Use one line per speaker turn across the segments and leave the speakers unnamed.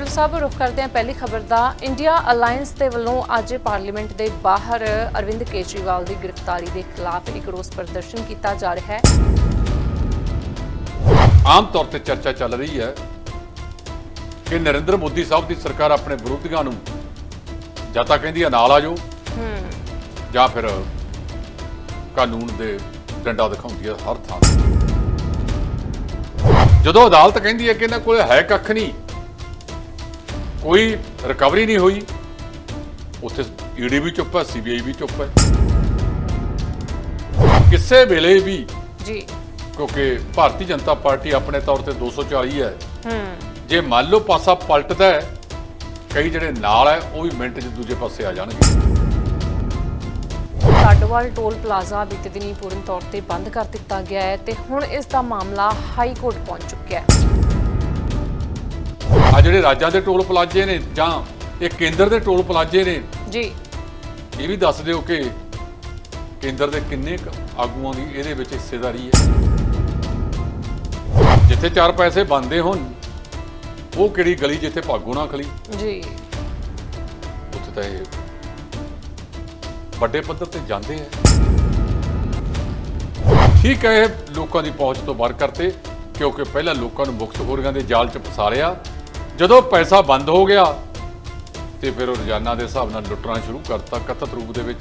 ਢਿੱਲੋਂ ਸਾਹਿਬ ਰੁਖ ਕਰਦੇ ਹਾਂ ਪਹਿਲੀ ਖਬਰ ਦਾ। ਇੰਡੀਆ ਅਲਾਈਅੰਸ ਦੇ ਵੱਲੋਂ ਅੱਜ ਪਾਰਲੀਮੈਂਟ ਦੇ ਬਾਹਰ ਅਰਵਿੰਦ ਕੇਜਰੀਵਾਲ ਦੀ ਗ੍ਰਿਫਤਾਰੀ ਦੇ ਖਿਲਾਫ ਇੱਕ ਰੋਸ ਪ੍ਰਦਰਸ਼ਨ ਕੀਤਾ ਜਾ ਰਿਹਾ ਹੈ।
ਆਮ ਤੌਰ ਤੇ ਚਰਚਾ ਚੱਲ ਰਹੀ ਹੈ ਕਿ ਨਰਿੰਦਰ ਮੋਦੀ ਸਾਹਿਬ ਦੀ ਸਰਕਾਰ ਆਪਣੇ ਵਿਰੋਧੀਆਂ ਨੂੰ ਜਾਂ ਤਾਂ ਕਹਿੰਦੀ ਹੈ ਨਾਲ ਆ ਜਾਓ ਜਾਂ ਫਿਰ ਕਾਨੂੰਨ ਦੇ ਡੰਡਾ ਦਿਖਾਉਂਦੀ ਹੈ ਹਰ ਥਾਂ। ਜਦੋਂ ਅਦਾਲਤ ਕਹਿੰਦੀ ਹੈ ਕਿ ਇਹਨਾਂ ਕੋਲ ਹੈ ਕੱਖ ਨਹੀਂ ਕੋਈ ਰਿਕਵਰੀ ਨਹੀਂ ਹੋਈ। ਉੱਥੇ ਈਡੀ ਵੀ ਚੁੱਪ ਹੈ ਸੀਬੀਆਈ ਵੀ ਚੁੱਪ ਹੈ। ਕਿਸੇ ਵੇਲੇ ਵੀ
ਜੀ।
ਕਿਉਂਕਿ ਭਾਰਤੀ ਜਨਤਾ ਪਾਰਟੀ ਆਪਣੇ ਤੌਰ ਤੇ 240 ਹੈ।
ਹੂੰ।
ਜੇ ਮੰਨ ਲਓ ਪਾਸਾ ਪਲਟਦਾ ਹੈ ਕਈ ਜਿਹੜੇ ਨਾਲ ਹੈ ਉਹ ਵੀ ਮਿੰਟ 'ਚ ਦੂਜੇ ਪਾਸੇ ਆ ਜਾਣਗੇ।
ਲਾਡੋਵਾਲ ਟੋਲ ਪਲਾਜ਼ਾ ਬੀਤੇ ਦਿਨੀ ਪੂਰਨ ਤੌਰ ਤੇ ਬੰਦ ਕਰ ਦਿੱਤਾ ਗਿਆ ਹੈ ਤੇ ਹੁਣ ਇਸ ਦਾ ਮਾਮਲਾ ਹਾਈ ਕੋਰਟ ਪਹੁੰਚ ਚੁੱਕਿਆ ਹੈ।
ਆ ਜਿਹੜੇ ਰਾਜਾਂ ਦੇ ਟੋਲ ਪਲਾਜ਼ੇ ਨੇ ਜਾਂ ਇਹ ਕੇਂਦਰ ਦੇ ਟੋਲ ਪਲਾਜ਼ੇ ਨੇ
ਜੀ।
ਇਹ ਵੀ ਦੱਸ ਦਿਓ ਕਿ ਕੇਂਦਰ ਦੇ ਕਿੰਨੇ ਆਗੂਆਂ ਦੀ ਇਹਦੇ ਵਿੱਚ ਹਿੱਸੇਦਾਰੀ ਹੈ। ਜਿੱਥੇ ਚਾਰ ਪੈਸੇ ਬਣਦੇ ਹੋਣ ਉਹ ਕਿਹੜੀ ਗਲੀ ਜਿੱਥੇ ਭਾਗੋ ਨਾ ਖਲੀ?
ਜੀ।
ਉੱਥੇ ਤਾਂ ਇਹ ਵੱਡੇ ਪੱਧਰ ਤੇ ਜਾਂਦੇ ਆ। ਠੀਕ ਹੈ ਲੋਕਾਂ ਦੀ ਪਹੁੰਚ ਤੋਂ ਬਾਹਰ ਕਰਤੇ ਕਿਉਂਕਿ ਪਹਿਲਾਂ ਲੋਕਾਂ ਨੂੰ ਮੁਕਤ ਖੋਰੀਆਂ ਦੇ ਜਾਲ 'ਚ ਫਸਾਰਿਆ ਜਦੋਂ ਪੈਸਾ ਬੰਦ ਹੋ ਗਿਆ ਤੇ ਫਿਰ ਉਹ ਰੋਜ਼ਾਨਾ ਦੇ ਹਿਸਾਬ ਨਾਲ ਲੁੱਟਣਾ ਸ਼ੁਰੂ ਕਰਤਾ ਕਥਿਤ ਰੂਪ ਦੇ ਵਿੱਚ।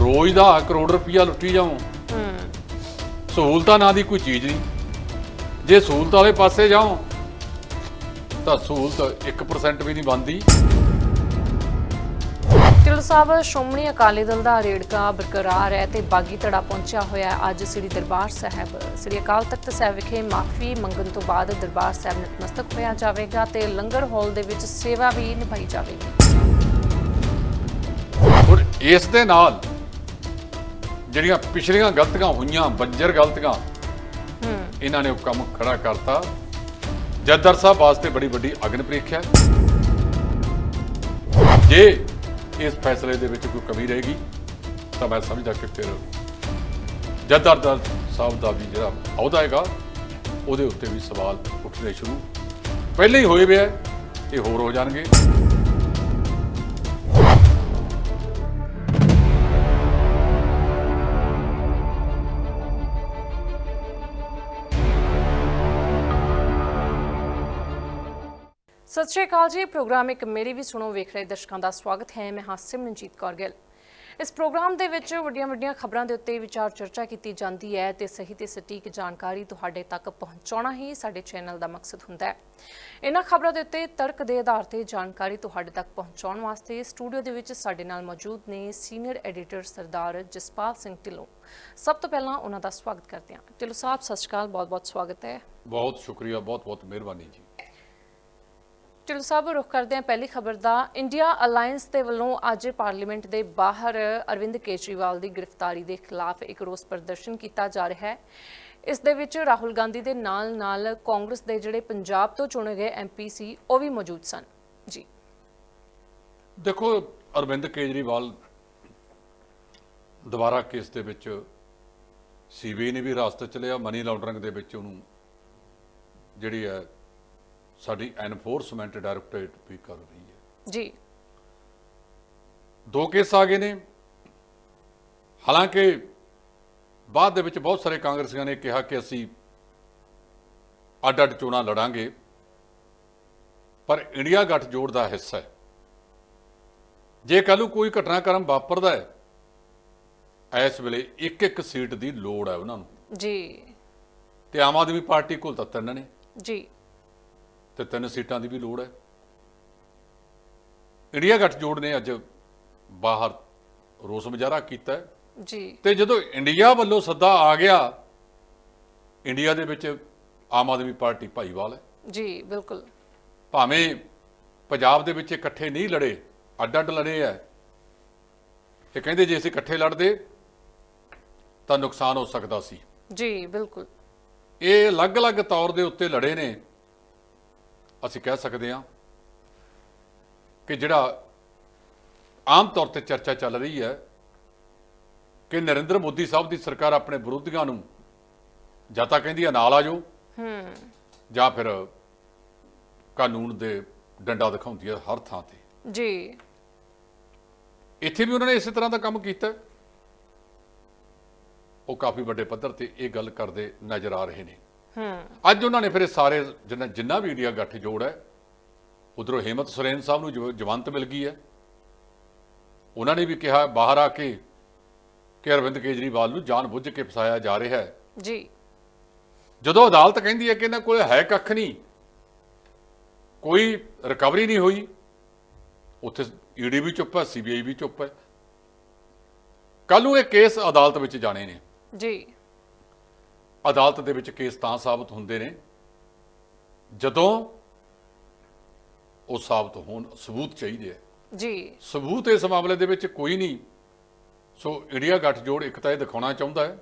ਰੋਜ਼ ਦਾ ਕਰੋੜ ਰੁਪਈਆ ਲੁੱਟੀ ਜਾਓ ਸਹੂਲਤਾਂ ਨਾਂ ਦੀ ਕੋਈ ਚੀਜ਼ ਨਹੀਂ। ਜੇ ਸਹੂਲਤ ਵਾਲੇ ਪਾਸੇ ਜਾਓ ਤਾਂ ਸਹੂਲਤ 1% ਵੀ ਨਹੀਂ ਬਣਦੀ।
ਢਿੱਲੋਂ ਸਾਹਿਬ ਸ਼੍ਰੋਮਣੀ ਅਕਾਲੀ ਦਲ ਦਾ ਰੇੜਕਾ ਬਰਕਰਾਰ ਹੈ ਤੇ ਬਾਗੀ ਧੜਾ ਪਹੁੰਚਿਆ ਹੋਇਆ ਹੈ ਅੱਜ ਸ੍ਰੀ ਦਰਬਾਰ ਸਾਹਿਬ। ਸ੍ਰੀ ਅਕਾਲ ਤਖਤ ਸਾਹਿਬ ਵਿਖੇ ਮਾਫੀ ਮੰਗਣ ਤੋਂ ਬਾਅਦ ਦਰਬਾਰ ਸਾਹਿਬ ਨਤਮਸਤਕ ਹੋਇਆ ਜਾਵੇਗਾ ਤੇ ਲੰਗਰ ਹਾਲ ਦੇ ਵਿੱਚ ਸੇਵਾ ਵੀ ਨਿਭਾਈ ਜਾਵੇਗੀ।
ਔਰ ਇਸ ਦੇ ਨਾਲ ਜਿਹੜੀਆਂ ਪਿਛਲੀਆਂ ਗਲਤੀਆਂ ਹੋਈਆਂ ਬੰਜਰ ਗਲਤੀਆਂ
ਹੂੰ।
ਇਹਨਾਂ ਨੇ ਉਹ ਕੰਮ ਖੜਾ ਕਰਤਾ। ਜੱਦਰ ਸਾਹਿਬ ਵਾਸਤੇ ਬੜੀ ਵੱਡੀ ਅਗਨ ਪ੍ਰੀਖਿਆ। ਜੇ ਇਸ ਫੈਸਲੇ ਦੇ ਵਿੱਚ ਕੋਈ ਕਮੀ ਰਹੇਗੀ, ਤਾਂ ਮੈਂ ਸਮਝਦਾ ਕਿ ਫਿਰ ਜੱਦਰ ਦਾ ਸਾਹਿਬ ਦਾ ਵੀ ਜਿਹੜਾ ਅਹੁਦਾ ਹੈਗਾ, ਉਹਦੇ ਉੱਤੇ ਵੀ ਸਵਾਲ ਉੱਠਣੇ ਸ਼ੁਰੂ। ਪਹਿਲੇ ਹੀ ਹੋਏ ਵੇ ਹੈ ਇਹ ਹੋਰ ਹੋ ਜਾਣਗੇ।
ਸਤਿ ਸ਼੍ਰੀ ਅਕਾਲ ਜੀ। ਪ੍ਰੋਗਰਾਮ ਇੱਕ ਮੇਰੀ ਵੀ ਸੁਣੋ, ਵੇਖ ਰਹੇ ਦਰਸ਼ਕਾਂ ਦਾ ਸਵਾਗਤ ਹੈ। ਮੈਂ ਹਾਂ ਸਿਮਰਨਜੀਤ ਕੌਰ ਗਿੱਲ। ਇਸ ਪ੍ਰੋਗਰਾਮ ਦੇ ਵਿੱਚ ਵੱਡੀਆਂ ਵੱਡੀਆਂ ਖਬਰਾਂ ਦੇ ਉੱਤੇ ਵਿਚਾਰ ਚਰਚਾ ਕੀਤੀ ਜਾਂਦੀ ਹੈ ਤੇ ਸਹੀ ਤੇ ਸਟੀਕ ਜਾਣਕਾਰੀ ਤੁਹਾਡੇ ਤੱਕ ਪਹੁੰਚਾਉਣਾ ਹੀ ਸਾਡੇ ਚੈਨਲ ਦਾ ਮਕਸਦ ਹੁੰਦਾ ਹੈ। ਇਹਨਾਂ ਖਬਰਾਂ ਦੇ ਉੱਤੇ ਤਰਕ ਦੇ ਆਧਾਰ ਤੇ ਜਾਣਕਾਰੀ ਤੁਹਾਡੇ ਤੱਕ ਪਹੁੰਚਾਉਣ ਵਾਸਤੇ ਸਟੂਡੀਓ ਦੇ ਵਿੱਚ ਸਾਡੇ ਨਾਲ ਮੌਜੂਦ ਨੇ ਸੀਨੀਅਰ ਐਡੀਟਰ ਸਰਦਾਰ ਜਸਪਾਲ ਸਿੰਘ ਢਿੱਲੋਂ। ਸਭ ਤੋਂ ਪਹਿਲਾਂ ਉਹਨਾਂ ਦਾ ਸਵਾਗਤ ਕਰਦੇ ਹਾਂ। ਢਿੱਲੋਂ ਸਾਹਿਬ, ਸਤਿ ਸ਼੍ਰੀ ਅਕਾਲ। ਬਹੁਤ ਬਹੁਤ ਸਵਾਗਤ ਹੈ।
ਬਹੁਤ ਸ਼ੁਕਰੀਆ, ਬਹੁਤ ਬਹੁਤ ਮਿਹਰਬਾਨੀ ਜੀ।
ਢਿੱਲੋਂ ਸਾਹਿਬ ਰੁਖ ਕਰਦੇ ਹਾਂ ਪਹਿਲੀ ਖਬਰ ਦਾ। ਇੰਡੀਆ ਅਲਾਈਅੰਸ ਦੇ ਵੱਲੋਂ ਅੱਜ ਪਾਰਲੀਮੈਂਟ ਦੇ ਬਾਹਰ ਅਰਵਿੰਦ ਕੇਜਰੀਵਾਲ ਦੀ ਗ੍ਰਿਫਤਾਰੀ ਦੇ ਖਿਲਾਫ ਇੱਕ ਰੋਸ ਪ੍ਰਦਰਸ਼ਨ ਕੀਤਾ ਜਾ ਰਿਹਾ ਹੈ। ਇਸ ਦੇ ਵਿੱਚ ਰਾਹੁਲ ਗਾਂਧੀ ਦੇ ਨਾਲ-ਨਾਲ ਕਾਂਗਰਸ ਦੇ ਜਿਹੜੇ ਪੰਜਾਬ ਤੋਂ ਚੁਣੇ ਗਏ ਐਮਪੀ ਸੀ, ਉਹ ਵੀ ਮੌਜੂਦ ਸਨ। ਜੀ।
ਦੇਖੋ, ਅਰਵਿੰਦ ਕੇਜਰੀਵਾਲ ਦੁਬਾਰਾ ਕੇਸ ਦੇ ਵਿੱਚ ਸੀਬੀਆਈ ਨੇ ਵੀ ਹਿਰਾਸਤ ਚ ਲਿਆ ਮਨੀ ਲਾਂਡਰਿੰਗ ਦੇ ਵਿੱਚ ਉਹਨੂੰ ਜਿਹੜੀ ਹੈ ਸਾਡੀ ਐਨਫੋਰਸਮੈਂਟ ਡਾਇਰੈਕਟੋਰੇਟ ਵੀ ਕਰ ਰਹੀ ਹੈ।
ਜੀ।
ਦੋ ਕੇਸ ਆ ਗਏ ਨੇ। ਹਾਲਾਂਕਿ ਬਾਅਦ ਦੇ ਵਿੱਚ ਬਹੁਤ ਸਾਰੇ ਕਾਂਗਰਸੀਆਂ ਨੇ ਕਿਹਾ ਕਿ ਅਸੀਂ ਅੱਡ-ਅੱਡ ਚੋਣਾਂ ਲੜਾਂਗੇ ਪਰ ਇੰਡੀਆ ਗੱਠਜੋੜ ਦਾ ਹਿੱਸਾ ਹੈ। ਜੇ ਕੱਲ੍ਹ ਨੂੰ ਕੋਈ ਘਟਨਾਕ੍ਰਮ ਵਾਪਰਦਾ ਹੈ ਇਸ ਵੇਲੇ ਇੱਕ ਇੱਕ ਸੀਟ ਦੀ ਲੋੜ ਹੈ ਉਹਨਾਂ ਨੂੰ।
ਜੀ।
ਤੇ ਆਮ ਆਦਮੀ ਪਾਰਟੀ ਕੋਲ ਤਾਂ ਤਿੰਨ ਨੇ।
ਜੀ।
ਤੇ ਤਿੰਨ ਸੀਟਾਂ ਦੀ ਵੀ ਲੋੜ ਹੈ। ਇੰਡੀਆ ਗੱਠਜੋੜ ਨੇ ਅੱਜ ਬਾਹਰ ਰੋਸ ਮੁਜ਼ਾਹਰਾ ਕੀਤਾ
ਜੀ।
ਤੇ ਜਦੋਂ ਇੰਡੀਆ ਵੱਲੋਂ ਸੱਦਾ ਆ ਗਿਆ ਇੰਡੀਆ ਦੇ ਵਿੱਚ ਆਮ ਆਦਮੀ ਪਾਰਟੀ ਭਾਈਵਾਲ ਹੈ।
ਜੀ ਬਿਲਕੁਲ।
ਭਾਵੇਂ ਪੰਜਾਬ ਦੇ ਵਿੱਚ ਇਕੱਠੇ ਨਹੀਂ ਲੜੇ ਅੱਡ ਅੱਡ ਲੜੇ ਐ ਤੇ ਕਹਿੰਦੇ ਜੇ ਅਸੀਂ ਇਕੱਠੇ ਲੜਦੇ ਤਾਂ ਨੁਕਸਾਨ ਹੋ ਸਕਦਾ ਸੀ।
ਜੀ ਬਿਲਕੁਲ।
ਇਹ ਅਲੱਗ-ਅਲੱਗ ਤੌਰ ਦੇ ਉੱਤੇ ਲੜੇ ਨੇ। ਅਸੀਂ ਕਹਿ ਸਕਦੇ ਹਾਂ ਕਿ ਜਿਹੜਾ ਆਮ ਤੌਰ ਤੇ ਚਰਚਾ ਚੱਲ ਰਹੀ ਹੈ ਕਿ ਨਰਿੰਦਰ ਮੋਦੀ ਸਾਹਿਬ ਦੀ ਸਰਕਾਰ ਆਪਣੇ ਵਿਰੋਧੀਆਂ ਨੂੰ ਜਾਂ ਤਾਂ ਕਹਿੰਦੀ ਹੈ ਨਾਲ ਆ ਜਾਓ
ਹੂੰ।
ਜਾਂ ਫਿਰ ਕਾਨੂੰਨ ਦੇ ਡੰਡਾ ਦਿਖਾਉਂਦੀ ਹੈ ਹਰ ਥਾਂ ਤੇ।
ਜੀ।
ਇੱਥੇ ਵੀ ਉਹਨਾਂ ਨੇ ਇਸੇ ਤਰ੍ਹਾਂ ਦਾ ਕੰਮ ਕੀਤਾ। ਉਹ ਕਾਫੀ ਵੱਡੇ ਪੱਧਰ ਤੇ ਇਹ ਗੱਲ ਕਰਦੇ ਨਜ਼ਰ ਆ ਰਹੇ ਨੇ।
ਹੂੰ।
ਅੱਜ ਉਹਨਾਂ ਨੇ ਫਿਰ ਇਹ ਸਾਰੇ ਜਿੰਨਾ ਜਿੰਨਾ ਵੀ ਇੰਡੀਆ ਗੱਠ ਜੋੜ ਹੈ ਉਧਰੋਂ ਹੇਮਤ ਸੁਰੇਨ ਸਾਹਿਬ ਨੂੰ ਜਵ- ਜਵਾਨਤ ਮਿਲ ਗਈ ਹੈ। ਉਹਨਾਂ ਨੇ ਵੀ ਕਿਹਾ ਬਾਹਰ ਆ ਕੇ ਕਿ ਅਰਵਿੰਦ ਕੇਜਰੀਵਾਲ ਨੂੰ ਜਾਣਬੁੱਝ ਕੇ ਫਸਾਇਆ ਜਾ ਰਿਹਾ ਹੈ।
ਜੀ।
ਜਦੋਂ ਅਦਾਲਤ ਕਹਿੰਦੀ ਹੈ ਕਿ ਇਹਨਾਂ ਕੋਲ ਹੈ ਕੱਖ ਨਹੀਂ ਕੋਈ ਰਿਕਵਰੀ ਨਹੀਂ ਹੋਈ ਉੱਥੇ ਈਡੀ ਵੀ ਚੁੱਪ ਹੈ ਸੀਬੀਆਈ ਵੀ ਚੁੱਪ ਹੈ। ਕੱਲ ਨੂੰ ਇਹ ਕੇਸ ਅਦਾਲਤ ਵਿੱਚ ਜਾਣੇ ਨੇ।
ਜੀ।
ਅਦਾਲਤ ਦੇ ਵਿੱਚ ਕੇਸ ਤਾਂ ਸਾਬਤ ਹੁੰਦੇ ਨੇ ਜਦੋਂ ਉਹ ਸਾਬਤ ਹੋਣ ਸਬੂਤ ਚਾਹੀਦੇ ਆ।
ਜੀ।
ਸਬੂਤ ਇਸ ਮਾਮਲੇ ਦੇ ਵਿੱਚ ਕੋਈ ਨਹੀਂ। ਸੋ ਇੰਡੀਆ ਗੱਠਜੋੜ ਇੱਕ ਤਾਂ ਇਹ ਦਿਖਾਉਣਾ ਚਾਹੁੰਦਾ ਹੈ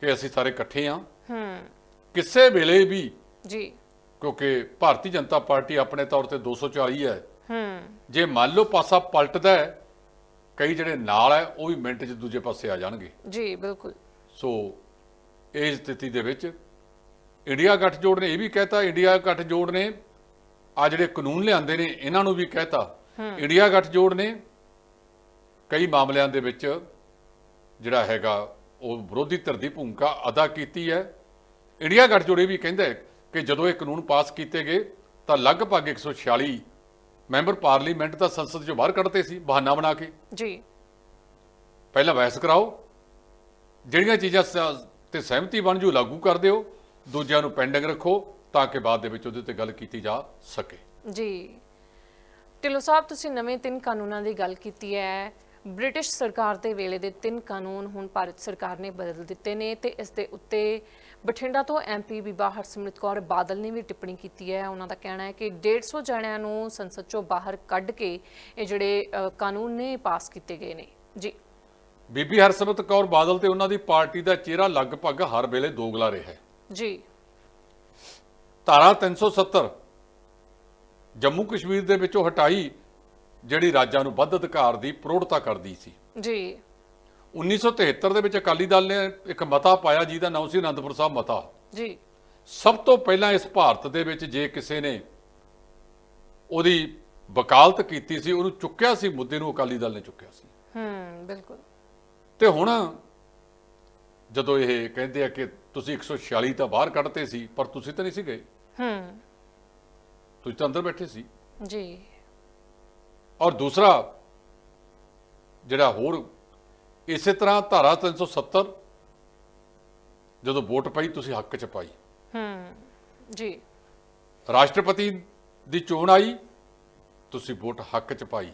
ਕਿ ਅਸੀਂ ਸਾਰੇ ਇਕੱਠੇ ਹਾਂ।
ਹੂੰ।
ਕਿਸੇ ਵੇਲੇ ਵੀ
ਜੀ।
ਕਿਉਂਕਿ ਭਾਰਤੀ ਜਨਤਾ ਪਾਰਟੀ ਆਪਣੇ ਤੌਰ ਤੇ 240 ਹੈ।
ਹੂੰ।
ਜੇ ਮੰਨ ਲਓ ਪਾਸਾ ਪਲਟਦਾ ਹੈ ਕਈ ਜਿਹੜੇ ਨਾਲ ਹੈ ਉਹ ਵੀ ਮਿੰਟ 'ਚ ਦੂਜੇ ਪਾਸੇ ਆ ਜਾਣਗੇ।
ਜੀ ਬਿਲਕੁਲ।
ਸੋ ਇਸ ਸਥਿਤੀ ਦੇ ਵਿੱਚ ਇੰਡੀਆ ਗੱਠਜੋੜ ਨੇ ਇਹ ਵੀ ਕਹਿਤਾ ਇੰਡੀਆ ਗੱਠਜੋੜ ਨੇ ਆ ਜਿਹੜੇ ਕਾਨੂੰਨ ਲਿਆਂਦੇ ਨੇ ਇਹਨਾਂ ਨੂੰ ਵੀ ਕਹਿਤਾ। ਇੰਡੀਆ ਗੱਠਜੋੜ ਨੇ ਕਈ ਮਾਮਲਿਆਂ ਦੇ ਵਿੱਚ ਜਿਹੜਾ ਹੈਗਾ ਉਹ ਵਿਰੋਧੀ ਧਿਰ ਦੀ ਭੂਮਿਕਾ ਅਦਾ ਕੀਤੀ ਹੈ। ਇੰਡੀਆ ਗੱਠਜੋੜ ਇਹ ਵੀ ਕਹਿੰਦਾ ਹੈ ਕਿ ਜਦੋਂ ਇਹ ਕਾਨੂੰਨ ਪਾਸ ਕੀਤੇ ਗਏ ਤਾਂ ਲਗਭਗ 146 ਮੈਂਬਰ ਪਾਰਲੀਮੈਂਟ ਤਾਂ ਸੰਸਦ ਚੋਂ ਬਾਹਰ ਕੱਢਤੇ ਸੀ ਬਹਾਨਾ ਬਣਾ ਕੇ।
ਜੀ।
ਪਹਿਲਾਂ ਬਹਿਸ ਕਰਾਓ। ਜਿਹੜੀਆਂ ਚੀਜ਼ਾਂ ਤੇ ਸਹਿਮਤੀ ਬਣ ਜੂ, ਲਾਗੂ ਕਰ ਦਿਓ। ਦੂਜਿਆਂ ਨੂੰ ਪੈਂਡਿੰਗ ਰੱਖੋ ਤਾਂ ਕਿ ਬਾਅਦ ਦੇ ਵਿੱਚ ਉਹਦੇ ਤੇ ਗੱਲ ਕੀਤੀ ਜਾ ਸਕੇ।
ਜੀ। ਢਿੱਲੋਂ ਸਾਹਿਬ, ਤੁਸੀਂ ਨਵੇਂ ਤਿੰਨ ਕਾਨੂੰਨਾਂ ਦੀ ਗੱਲ ਕੀਤੀ ਹੈ। ਬ੍ਰਿਟਿਸ਼ ਸਰਕਾਰ ਦੇ ਵੇਲੇ ਦੇ ਤਿੰਨ ਕਾਨੂੰਨ ਹੁਣ ਭਾਰਤ ਸਰਕਾਰ ਨੇ ਬਦਲ ਦਿੱਤੇ ਨੇ ਤੇ ਇਸ ਦੇ ਉੱਤੇ ਬਠਿੰਡਾ ਤੋਂ ਐਮਪੀ ਬੀਬਾ ਹਰਸਿਮਰਤ ਕੌਰ ਬਾਦਲ ਨੇ ਵੀ ਟਿੱਪਣੀ ਕੀਤੀ ਹੈ। ਉਹਨਾਂ ਦਾ ਕਹਿਣਾ ਹੈ ਕਿ 150 ਜਣਿਆਂ ਨੂੰ ਸੰਸਦ ਚੋਂ ਬਾਹਰ ਕੱਢ ਕੇ ਇਹ ਜਿਹੜੇ ਕਾਨੂੰਨ ਨੇ ਪਾਸ ਕੀਤੇ ਗਏ ਨੇ। ਜੀ।
ਬੀਬੀ ਹਰਸਿਮਰਤ ਕੌਰ ਬਾਦਲ ਤੇ ਉਹਨਾਂ ਦੀ ਪਾਰਟੀ ਦਾ ਚਿਹਰਾ ਲਗਭਗ ਹਰ ਵੇਲੇ ਦੋਗਲਾ ਰਿਹਾ ਹੈ।
ਜੀ।
ਧਾਰਾ 370 ਜੰਮੂ ਕਸ਼ਮੀਰ ਦੇ ਵਿੱਚੋਂ ਹਟਾਈ ਜਿਹੜੀ ਰਾਜਾਂ ਨੂੰ ਵੱਧ ਅਧਿਕਾਰ ਦੀ ਪ੍ਰੋੜਤਾ ਕਰਦੀ ਸੀ।
ਜੀ।
1973 ਦੇ ਵਿੱਚ ਅਕਾਲੀ ਦਲ ਨੇ ਇੱਕ ਮਤਾ ਪਾਇਆ ਜਿਹਦਾ ਨਾਮ ਸੀ ਅਨੰਦਪੁਰ ਸਾਹਿਬ ਮਤਾ।
ਜੀ।
ਸਭ ਤੋਂ ਪਹਿਲਾਂ ਇਸ ਭਾਰਤ ਦੇ ਵਿੱਚ ਜੇ ਕਿਸੇ ਨੇ ਉਹਦੀ ਵਕਾਲਤ ਕੀਤੀ ਸੀ ਉਹਨੂੰ ਚੁੱਕਿਆ ਸੀ ਮੁੱਦੇ ਨੂੰ ਅਕਾਲੀ ਦਲ ਨੇ ਚੁੱਕਿਆ ਸੀ।
ਹੂੰ ਬਿਲਕੁਲ।
ਤੇ ਹੁਣ ਜਦੋਂ ਇਹ ਕਹਿੰਦੇ ਆ ਕਿ ਤੁਸੀਂ 146 ਤਾਂ ਬਾਹਰ ਕੱਢਤੇ ਸੀ ਪਰ ਤੁਸੀਂ ਤਾਂ ਨਹੀਂ ਸੀ ਗਏ।
ਹੂੰ।
ਤੁਸੀਂ ਤਾਂ ਅੰਦਰ ਬੈਠੇ ਸੀ।
ਜੀ।
ਔਰ ਦੂਸਰਾ ਜਿਹੜਾ ਹੋਰ ਇਸੇ ਤਰ੍ਹਾਂ ਧਾਰਾ 370 ਜਦੋਂ ਵੋਟ ਪਈ ਤੁਸੀਂ ਹੱਕ ਚ ਪਾਈ।
ਹੂੰ ਜੀ।
ਰਾਸ਼ਟਰਪਤੀ ਦੀ ਚੋਣ ਆਈ ਤੁਸੀਂ ਵੋਟ ਹੱਕ ਚ ਪਾਈ।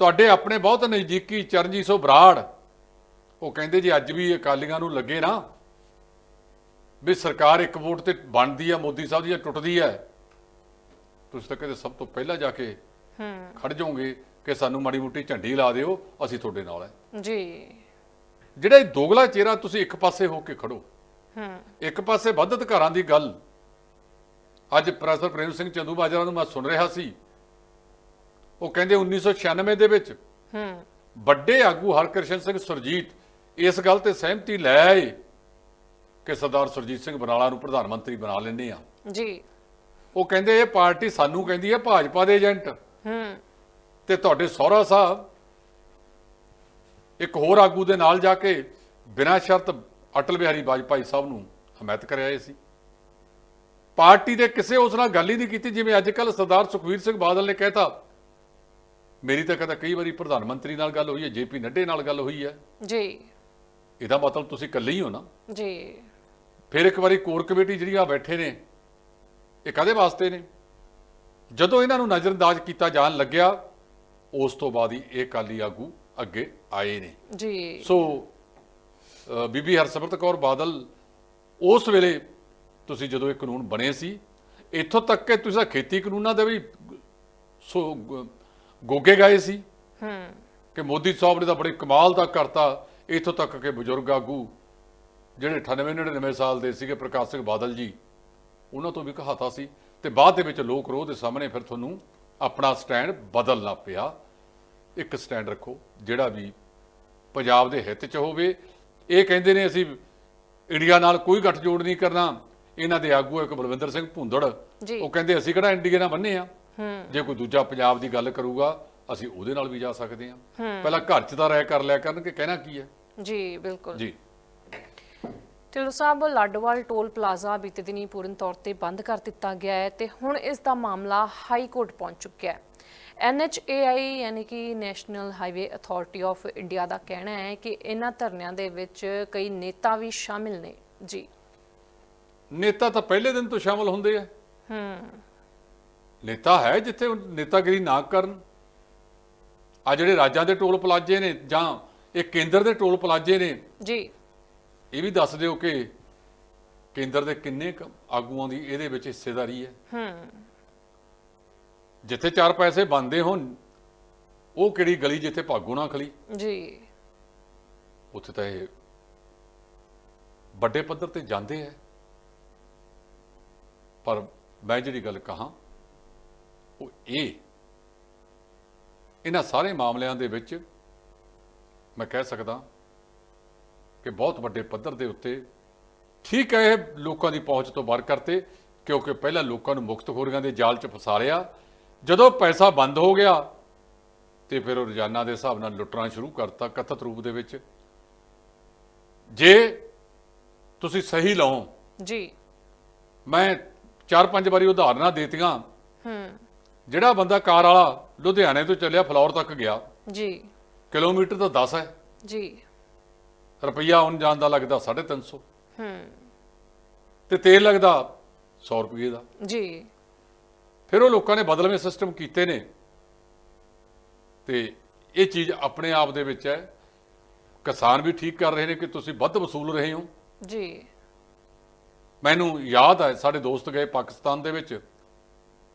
ਤੁਹਾਡੇ ਆਪਣੇ ਬਹੁਤ ਨਜ਼ਦੀਕੀ ਚਰਨਜੀਤ ਸੋ ਬਰਾੜ। ਉਹ ਕਹਿੰਦੇ ਜੀ ਅੱਜ ਵੀ ਅਕਾਲੀਆਂ ਨੂੰ ਲੱਗੇ ਨਾ ਵੀ ਸਰਕਾਰ ਇੱਕ ਵੋਟ ਤੇ ਬਣਦੀ ਆ ਮੋਦੀ ਸਾਹਿਬ ਦੀ ਜਾਂ ਟੁੱਟਦੀ ਹੈ ਤੁਸੀਂ ਤਾਂ ਕਹਿੰਦੇ ਸਭ ਤੋਂ ਪਹਿਲਾਂ ਜਾ ਕੇ
ਹੂੰ।
ਖੜ ਜਾਓਗੇ ਕਿ ਸਾਨੂੰ ਮਾੜੀ ਮੋਟੀ ਝੰਡੀ ਲਾ ਦਿਓ ਅਸੀਂ ਤੁਹਾਡੇ ਨਾਲ ਹੈ
ਜੀ।
ਜਿਹੜਾ ਇਹ ਦੋਗਲਾ ਚਿਹਰਾ ਤੁਸੀਂ ਇੱਕ ਪਾਸੇ ਹੋ ਕੇ ਖੜੋ
ਹੂੰ।
ਇੱਕ ਪਾਸੇ ਵੱਧ ਅਧਿਕਾਰਾਂ ਦੀ ਗੱਲ। ਅੱਜ ਪ੍ਰੋਫੈਸਰ ਪ੍ਰੇਮ ਸਿੰਘ ਚੰਦੂ ਮਾਜਰਾ ਨੂੰ ਮੈਂ ਸੁਣ ਰਿਹਾ ਸੀ ਉਹ ਕਹਿੰਦੇ 1996 ਦੇ ਵਿੱਚ
ਹੂੰ।
ਵੱਡੇ ਆਗੂ ਹਰਕ੍ਰਿਸ਼ਨ ਸਿੰਘ ਸੁਰਜੀਤ ਇਸ ਗੱਲ ਤੇ ਸਹਿਮਤੀ ਲੈ ਆਏ ਕਿ ਸਰਦਾਰ ਸੁਰਜੀਤ ਸਿੰਘ ਬਰਾਲਾ ਨੂੰ ਪ੍ਰਧਾਨ ਮੰਤਰੀ ਬਣਾ ਲੈਂਦੇ ਆ।
ਜੀ।
ਉਹ ਕਹਿੰਦੇ ਇਹ ਪਾਰਟੀ ਸਾਨੂੰ ਕਹਿੰਦੀ ਹੈ ਭਾਜਪਾ ਦੇ ਏਜੰਟ।
ਹੂੰ।
ਤੇ ਤੁਹਾਡੇ ਸਹੁਰਾ ਸਾਹਿਬ ਇੱਕ ਹੋਰ ਆਗੂ ਦੇ ਨਾਲ ਜਾ ਕੇ ਬਿਨਾਂ ਸ਼ਰਤ ਅਟਲ ਬਿਹਾਰੀ ਵਾਜਪਾਈ ਸਾਹਿਬ ਨੂੰ ਹਮਾਇਤ ਕਰ ਆਏ ਸੀ। ਪਾਰਟੀ ਦੇ ਕਿਸੇ ਉਸ ਨਾਲ ਗੱਲ ਹੀ ਨਹੀਂ ਕੀਤੀ ਜਿਵੇਂ ਅੱਜ ਕੱਲ ਸਰਦਾਰ ਸੁਖਵੀਰ ਸਿੰਘ ਬਾਦਲ ਨੇ ਕਹਿਤਾ ਮੇਰੀ ਤਾਂ ਕਦਾ ਕਈ ਵਾਰੀ ਪ੍ਰਧਾਨ ਮੰਤਰੀ ਨਾਲ ਗੱਲ ਹੋਈ ਹੈ ਜੇਪੀ ਨੱਡੇ ਨਾਲ ਗੱਲ ਹੋਈ ਹੈ।
ਜੀ।
ਇਹਦਾ ਮਤਲਬ ਤੁਸੀਂ ਇਕੱਲੇ ਹੀ ਹੋ ਨਾ?
ਜੀ।
ਫਿਰ ਇੱਕ ਵਾਰੀ ਕੋਰ ਕਮੇਟੀ ਜਿਹੜੀਆਂ ਬੈਠੇ ਨੇ ਇਹ ਕਾਦੇ ਵਾਸਤੇ ਨੇ? ਜਦੋਂ ਇਹਨਾਂ ਨੂੰ ਨਜ਼ਰਅੰਦਾਜ਼ ਕੀਤਾ ਜਾਣ ਲੱਗਿਆ ਉਸ ਤੋਂ ਬਾਅਦ ਹੀ ਇਹ ਕਾਲੀ ਆਗੂ ਅੱਗੇ ਆਏ ਨੇ।
ਜੀ।
ਸੋ ਬੀਬੀ ਹਰਸਿਮਰਤ ਕੌਰ ਬਾਦਲ ਉਸ ਵੇਲੇ ਤੁਸੀਂ ਜਦੋਂ ਇਹ ਕਾਨੂੰਨ ਬਣੇ ਸੀ ਇੱਥੋਂ ਤੱਕ ਕਿ ਤੁਸੀਂ ਖੇਤੀ ਕਾਨੂੰਨਾਂ ਦੇ ਵੀ ਸੋ ਗੋਗੇ ਗਏ ਸੀ
ਹੂੰ।
ਕਿ ਮੋਦੀ ਸਾਹਿਬ ਨੇ ਤਾਂ ਬੜੇ ਕਮਾਲ ਦਾ ਕਰਤਾ ਇੱਥੋਂ ਤੱਕ ਕਿ ਬਜ਼ੁਰਗ ਆਗੂ ਜਿਹੜੇ 98 99 ਸਾਲ ਦੇ ਸੀਗੇ ਪ੍ਰਕਾਸ਼ ਸਿੰਘ ਬਾਦਲ ਜੀ ਉਹਨਾਂ ਤੋਂ ਵੀ ਕਹਾਤਾ ਸੀ ਤੇ ਬਾਅਦ ਦੇ ਵਿੱਚ ਲੋਕ ਰੋਹ ਦੇ ਸਾਹਮਣੇ ਫਿਰ ਤੁਹਾਨੂੰ ਆਪਣਾ ਸਟੈਂਡ ਬਦਲਣਾ ਪਿਆ। ਇੱਕ ਸਟੈਂਡ ਰੱਖੋ ਜਿਹੜਾ ਵੀ ਪੰਜਾਬ ਦੇ ਹਿੱਤ 'ਚ ਹੋਵੇ। ਇਹ ਕਹਿੰਦੇ ਨੇ ਅਸੀਂ ਇੰਡੀਆ ਨਾਲ ਕੋਈ ਗੱਠਜੋੜ ਨਹੀਂ ਕਰਨਾ। ਇਹਨਾਂ ਦੇ ਆਗੂ ਇੱਕ ਬਲਵਿੰਦਰ ਸਿੰਘ ਭੁੰਦੜ। ਉਹ ਕਹਿੰਦੇ ਅਸੀਂ ਕਿਹੜਾ ਇੰਡੀਆ ਨਾਲ ਬੰਨੇ ਆ? ਜੇ ਕੋਈ ਦੂਜਾ ਪੰਜਾਬ ਦੀ ਗੱਲ ਕਰੂਗਾ ਅਸੀਂ ਉਹਦੇ ਨਾਲ ਵੀ ਜਾ ਸਕਦੇ ਹਾਂ। ਪਹਿਲਾਂ ਘਰ 'ਚ ਤਾਂ ਰਹਿ ਕਰ ਲਿਆ ਕਰਨ ਕਿ ਕਹਿਣਾ ਕੀ ਹੈ?
ਜੀ ਬਿਲਕੁਲ।
ਜੀ।
ਢਿੱਲੋਂ ਸਾਹਿਬ ਲਾਡੋਵਾਲ ਟੋਲ ਪਲਾਜ਼ਾ ਬੀਤੇ ਦਿਨੀ ਪੂਰਨ ਤੌਰ ਤੇ ਬੰਦ ਕਰ ਦਿੱਤਾ ਗਿਆ ਹੈ ਤੇ ਹੁਣ ਇਸ ਦਾ ਮਾਮਲਾ ਹਾਈ ਕੋਰਟ ਪਹੁੰਚ ਚੁੱਕਿਆ ਹੈ। NHAI ਯਾਨੀ ਕਿ National Highway Authority of India ਦਾ ਕਹਿਣਾ ਹੈ ਕਿ ਇਹਨਾਂ ਧਰਨਿਆਂ ਦੇ ਵਿੱਚ ਕਈ ਨੇਤਾ ਵੀ ਸ਼ਾਮਿਲ ਨੇ। ਜੀ।
ਨੇਤਾ ਤਾਂ ਪਹਿਲੇ ਦਿਨ ਤੋਂ ਸ਼ਾਮਲ ਹੁੰਦੇ ਆ।
ਹੂੰ।
ਨੇਤਾ ਹੈ ਜਿੱਥੇ ਨੇਤਾਗਿਰੀ ਨਾ ਕਰਨ। ਆ ਜਿਹੜੇ ਰਾਜਾਂ ਦੇ ਟੋਲ ਪਲਾਜ਼ੇ ਨੇ ਜਾਂ ਇਹ ਕੇਂਦਰ ਦੇ ਟੋਲ ਪਲਾਜ਼ੇ ਨੇ
ਜੀ।
ਇਹ ਵੀ ਦੱਸ ਦਿਓ ਕਿ ਕੇਂਦਰ ਦੇ ਕਿੰਨੇ ਆਗੂਆਂ ਦੀ ਇਹਦੇ ਵਿੱਚ ਹਿੱਸੇਦਾਰੀ ਹੈ।
ਹੂੰ।
ਜਿੱਥੇ ਚਾਰ ਪੈਸੇ ਬੰਦੇ ਹੋਣ ਉਹ ਕਿਹੜੀ ਗਲੀ ਜਿੱਥੇ ਭਾਗੋ ਨਾ ਖਲੀ?
ਜੀ।
ਉੱਥੇ ਤਾਂ ਇਹ ਵੱਡੇ ਪੱਧਰ ਤੇ ਜਾਂਦੇ ਹੈ। ਪਰ ਮੈਂ ਜਿਹੜੀ ਗੱਲ ਕਹਾ ਉਹ ਇਹ ਇਹਨਾਂ ਸਾਰੇ ਮਾਮਲਿਆਂ ਦੇ ਵਿੱਚ ਮੈਂ ਕਹਿ ਸਕਦਾ ਕਿ ਬਹੁਤ ਵੱਡੇ ਪੱਧਰ ਦੇ ਉੱਤੇ ਠੀਕ ਹੈ ਇਹ ਲੋਕਾਂ ਦੀ ਪਹੁੰਚ ਤੋਂ ਬਾਹਰ ਕਰਤੇ ਕਿਉਂਕਿ ਪਹਿਲਾਂ ਲੋਕਾਂ ਨੂੰ ਮੁਕਤਖੋਰੀਆਂ ਦੇ ਜਾਲ 'ਚ ਫਸਾ ਲਿਆ। ਜਦੋਂ ਪੈਸਾ ਬੰਦ ਹੋ ਗਿਆ ਤੇ ਫਿਰ ਉਹ ਰੋਜ਼ਾਨਾ ਦੇ ਹਿਸਾਬ ਨਾਲ ਲੁੱਟਣਾ ਸ਼ੁਰੂ ਕਰਤਾ ਕਥਿਤ ਰੂਪ ਦੇ ਵਿੱਚ। ਜੇ ਤੁਸੀਂ ਸਹੀ ਲਓ
ਜੀ।
ਮੈਂ ਚਾਰ ਪੰਜ ਵਾਰੀ ਉਦਾਹਰਨਾਂ ਦੇਤੀਆਂ।
ਹੂੰ।
ਜਿਹੜਾ ਬੰਦਾ ਕਾਰ ਵਾਲਾ ਲੁਧਿਆਣੇ ਤੋਂ ਚੱਲਿਆ ਫਲੌਰ ਤੱਕ ਗਿਆ।
ਜੀ।
ਕਿਲੋਮੀਟਰ ਤਾਂ 10 ਹੈ।
ਜੀ।
ਰੁਪਈਆ ਆਉਣ ਜਾਣ ਦਾ ਲੱਗਦਾ 350
ਹੂੰ।
ਤੇ ਤੇਲ ਲੱਗਦਾ 100 ਰੁਪਏ ਦਾ।
ਜੀ।
ਫਿਰ ਉਹ ਲੋਕਾਂ ਨੇ ਬਦਲਵੇਂ ਸਿਸਟਮ ਕੀਤੇ ਨੇ। ਤੇ ਇਹ ਚੀਜ਼ ਆਪਣੇ ਆਪ ਦੇ ਵਿੱਚ ਹੈ। ਕਿਸਾਨ ਵੀ ਠੀਕ ਕਰ ਰਹੇ ਨੇ ਕਿ ਤੁਸੀਂ ਵੱਧ ਵਸੂਲ ਰਹੇ ਹੋ।
ਜੀ।
ਮੈਨੂੰ ਯਾਦ ਹੈ ਸਾਡੇ ਦੋਸਤ ਗਏ ਪਾਕਿਸਤਾਨ ਦੇ ਵਿੱਚ।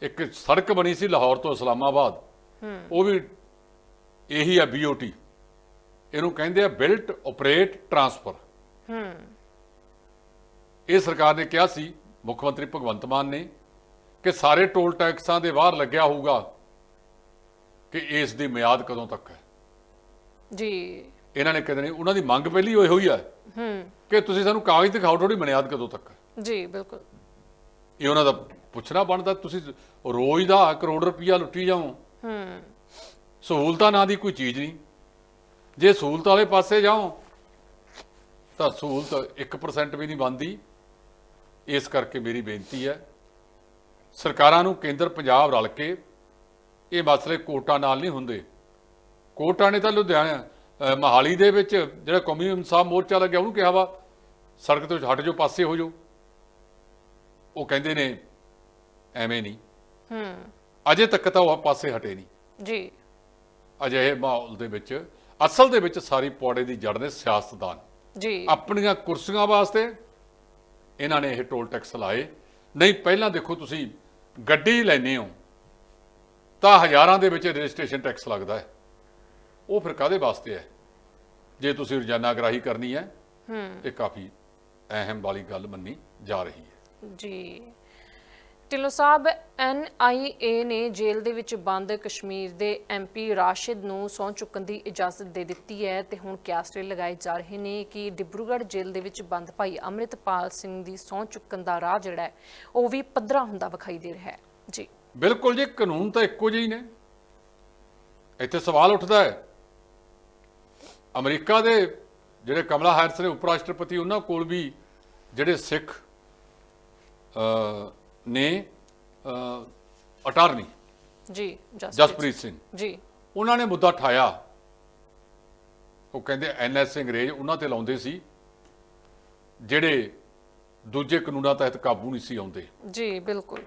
ਇੱਕ ਸੜਕ ਬਣੀ ਸੀ ਲਾਹੌਰ ਤੋਂ ਇਸਲਾਮਾਬਾਦ। ਉਹ ਵੀ ਇਹੀ ਆ ਬੀਓਟੀ ਇਹਨੂੰ ਕਹਿੰਦੇ ਆ ਬਿਲਟ ਆਪਰੇਟ ਟਰਾਂਸਫਰ।
ਹੂੰ।
ਇਹ ਸਰਕਾਰ ਨੇ ਕਿਹਾ ਸੀ ਮੁੱਖ ਮੰਤਰੀ ਭਗਵੰਤ ਮਾਨ ਨੇ ਕਿ ਸਾਰੇ ਟੋਲ ਟੈਕਸਾਂ ਦੇ ਬਾਹਰ ਲੱਗਿਆ ਹੋਊਗਾ ਕਿ ਇਸ ਦੀ ਮਿਆਦ ਕਦੋਂ ਤੱਕ ਹੈ।
ਜੀ।
ਇਹਨਾਂ ਨੇ ਕਹਿੰਦੇ ਨੇ ਉਹਨਾਂ ਦੀ ਮੰਗ ਪਹਿਲੀ ਹੋਈ ਹੋਈ ਹੈ
ਹੂੰ।
ਕਿ ਤੁਸੀਂ ਸਾਨੂੰ ਕਾਗਜ਼ ਦਿਖਾਓ ਤੁਹਾਡੀ ਮਿਆਦ ਕਦੋਂ ਤੱਕ ਹੈ।
ਜੀ ਬਿਲਕੁਲ।
ਇਹ ਉਹਨਾਂ ਦਾ ਪੁੱਛਣਾ ਬਣਦਾ ਤੁਸੀਂ ਰੋਜ਼ ਦਾ ਕਰੋੜ ਰੁਪਈਆ ਲੁੱਟੀ ਜਾਓ।
ਹੂੰ।
ਸਹੂਲਤਾਂ ਨਾਂ ਦੀ ਕੋਈ ਚੀਜ਼ ਨਹੀਂ। ਜੇ ਸਹੂਲਤ ਵਾਲੇ ਪਾਸੇ ਜਾਓ ਤਾਂ ਸਹੂਲਤ 1% ਵੀ ਨਹੀਂ ਬਣਦੀ। ਇਸ ਕਰਕੇ ਮੇਰੀ ਬੇਨਤੀ ਹੈ ਸਰਕਾਰਾਂ ਨੂੰ ਕੇਂਦਰ ਪੰਜਾਬ ਰਲ ਕੇ ਇਹ ਮਸਲੇ ਕੋਟਾਂ ਨਾਲ ਨਹੀਂ ਹੁੰਦੇ। ਕੋਟਾਂ ਨੇ ਤਾਂ ਲੁਧਿਆਣਾ ਮਹਾਲੀ ਦੇ ਵਿੱਚ ਜਿਹੜਾ ਕੌਮੀ ਇਨਸਾਫ ਮੋਰਚਾ ਲੱਗਿਆ ਉਹਨੂੰ ਕਿਹਾ ਵਾ ਸੜਕ ਤੋਂ ਹਟ ਜਾਓ ਪਾਸੇ ਹੋ ਜਾਓ। ਉਹ ਕਹਿੰਦੇ ਨੇ ਐਵੇਂ ਨਹੀਂ।
ਹੂੰ।
ਅਜੇ ਤੱਕ ਤਾਂ ਉਹ ਪਾਸੇ ਹਟੇ ਨਹੀਂ।
ਜੀ।
ਅਜਿਹੇ ਮਾਹੌਲ ਦੇ ਵਿੱਚ ਅਸਲ ਦੇ ਵਿੱਚ ਸਾਰੀ ਪੌੜੇ ਦੀ ਜੜ ਨੇ ਸਿਆਸਤਦਾਨ।
ਜੀ।
ਆਪਣੀਆਂ ਕੁਰਸੀਆਂ ਵਾਸਤੇ ਇਹਨਾਂ ਨੇ ਇਹ ਟੋਲ ਟੈਕਸ ਲਾਏ। ਨਹੀਂ ਪਹਿਲਾਂ ਦੇਖੋ ਤੁਸੀਂ ਗੱਡੀ ਲੈਨੇ ਹੋ ਤਾਂ ਹਜ਼ਾਰਾਂ ਦੇ ਵਿੱਚ ਰਜਿਸਟ੍ਰੇਸ਼ਨ ਟੈਕਸ ਲੱਗਦਾ ਹੈ। ਉਹ ਫਿਰ ਕਾਦੇ ਵਾਸਤੇ ਹੈ? ਜੇ ਤੁਸੀਂ ਰੋਜ਼ਾਨਾ ਗ੍ਰਾਹੀ ਕਰਨੀ ਹੈ
ਹੂੰ।
ਇਹ ਕਾਫੀ ਅਹਿਮ ਵਾਲੀ ਗੱਲ ਮੰਨੀ ਜਾ ਰਹੀ ਹੈ।
ਜੀ। ਢਿੱਲੋਂ ਸਾਹਿਬ ਐਨਆਈਏ ਨੇ ਜੇਲ੍ਹ ਦੇ ਵਿੱਚ ਬੰਦ ਕਸ਼ਮੀਰ ਦੇ ਐਮਪੀ ਰਾਸ਼ਿਦ ਨੂੰ ਸਹੁੰ ਚੁੱਕਣ ਦੀ ਇਜਾਜ਼ਤ ਦੇ ਦਿੱਤੀ ਹੈ ਤੇ ਹੁਣ ਕਿਆਸਰੇ ਲਗਾਏ ਜਾ ਰਹੇ ਨੇ ਕਿ ਡਿਬਰੂਗੜ੍ਹ ਜੇਲ੍ਹ ਦੇ ਵਿੱਚ ਬੰਦ ਭਾਈ ਅੰਮ੍ਰਿਤਪਾਲ ਸਿੰਘ ਦੀ ਸਹੁੰ ਚੁੱਕਣ ਦਾ ਰਾਹ ਜਿਹੜਾ ਉਹ ਵੀ ਪੱਧਰਾ ਹੁੰਦਾ ਵਿਖਾਈ ਦੇ ਰਿਹਾ ਹੈ। ਜੀ।
ਬਿਲਕੁਲ ਜੀ ਕਾਨੂੰਨ ਤਾਂ ਇੱਕੋ ਜਿਹੇ ਹੀ ਨੇ। ਇੱਥੇ ਸਵਾਲ ਉੱਠਦਾ ਹੈ। ਅਮਰੀਕਾ ਦੇ ਜਿਹੜੇ ਕਮਲਾ ਹੈਰਿਸ ਨੇ ਉਪ ਰਾਸ਼ਟਰਪਤੀ ਉਹਨਾਂ ਕੋਲ ਵੀ ਜਿਹੜੇ ਸਿੱਖ ਅ, ਨੇ ਅਟਾਰਨੀ
ਜੀ ਜਸਪ੍ਰੀਤ
ਸਿੰਘ।
ਜੀ।
ਉਹਨਾਂ ਨੇ ਮੁੱਦਾ ਠਾਇਆ। ਉਹ ਕਹਿੰਦੇ ਐਨਐਸ ਅੰਗਰੇਜ਼ ਉਹਨਾਂ ਤੇ ਲਾਉਂਦੇ ਸੀ। ਜਿਹੜੇ ਦੂਜੇ ਕਾਨੂੰਨਾਂ ਤਹਿਤ ਕਾਬੂ ਨਹੀਂ ਸੀ ਆਉਂਦੇ।
ਜੀ ਬਿਲਕੁਲ।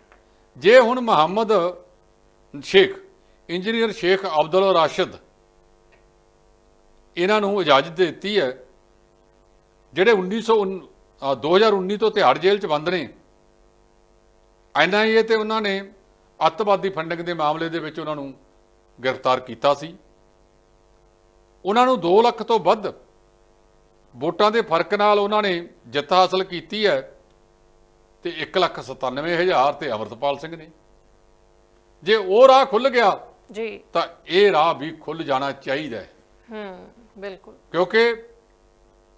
ਜੇ ਹੁਣ ਮੁਹੰਮਦ ਸ਼ੇਖ ਇੰਜੀਨੀਅਰ ਸ਼ੇਖ ਅਬਦੁਲ ਰਾਸ਼ਿਦ ਇਹਨਾਂ ਨੂੰ ਇਜਾਜ਼ਤ ਦਿੱਤੀ ਹੈ ਜਿਹੜੇ 1900 ਅ, 2019 ਤੋਂ ਤਿਹਾੜ ਜੇਲ੍ਹ 'ਚ ਬੰਦ ਨੇ ਐਨਆਈਏ ਤੇ ਉਹਨਾਂ ਨੇ ਅੱਤਵਾਦੀ ਫੰਡਿੰਗ ਦੇ ਮਾਮਲੇ ਦੇ ਵਿੱਚ ਉਹਨਾਂ ਨੂੰ ਗ੍ਰਿਫਤਾਰ ਕੀਤਾ ਸੀ। ਉਹਨਾਂ ਨੂੰ 2 ਲੱਖ ਤੋਂ ਵੱਧ ਵੋਟਾਂ ਦੇ ਫ਼ਰਕ ਨਾਲ ਉਹਨਾਂ ਨੇ ਜਿੱਤ ਹਾਸਲ ਕੀਤੀ ਹੈ ਤੇ 197000 ਤੇ ਅਮਰਤਪਾਲ ਸਿੰਘ ਨੇ। ਜੇ ਉਹ ਰਾਹ ਖੁੱਲ ਗਿਆ
ਜੀ।
ਤਾਂ ਇਹ ਰਾਹ ਵੀ ਖੁੱਲ ਜਾਣਾ ਚਾਹੀਦਾ ਹੈ।
ਹੂੰ ਬਿਲਕੁਲ।
ਕਿਉਂਕਿ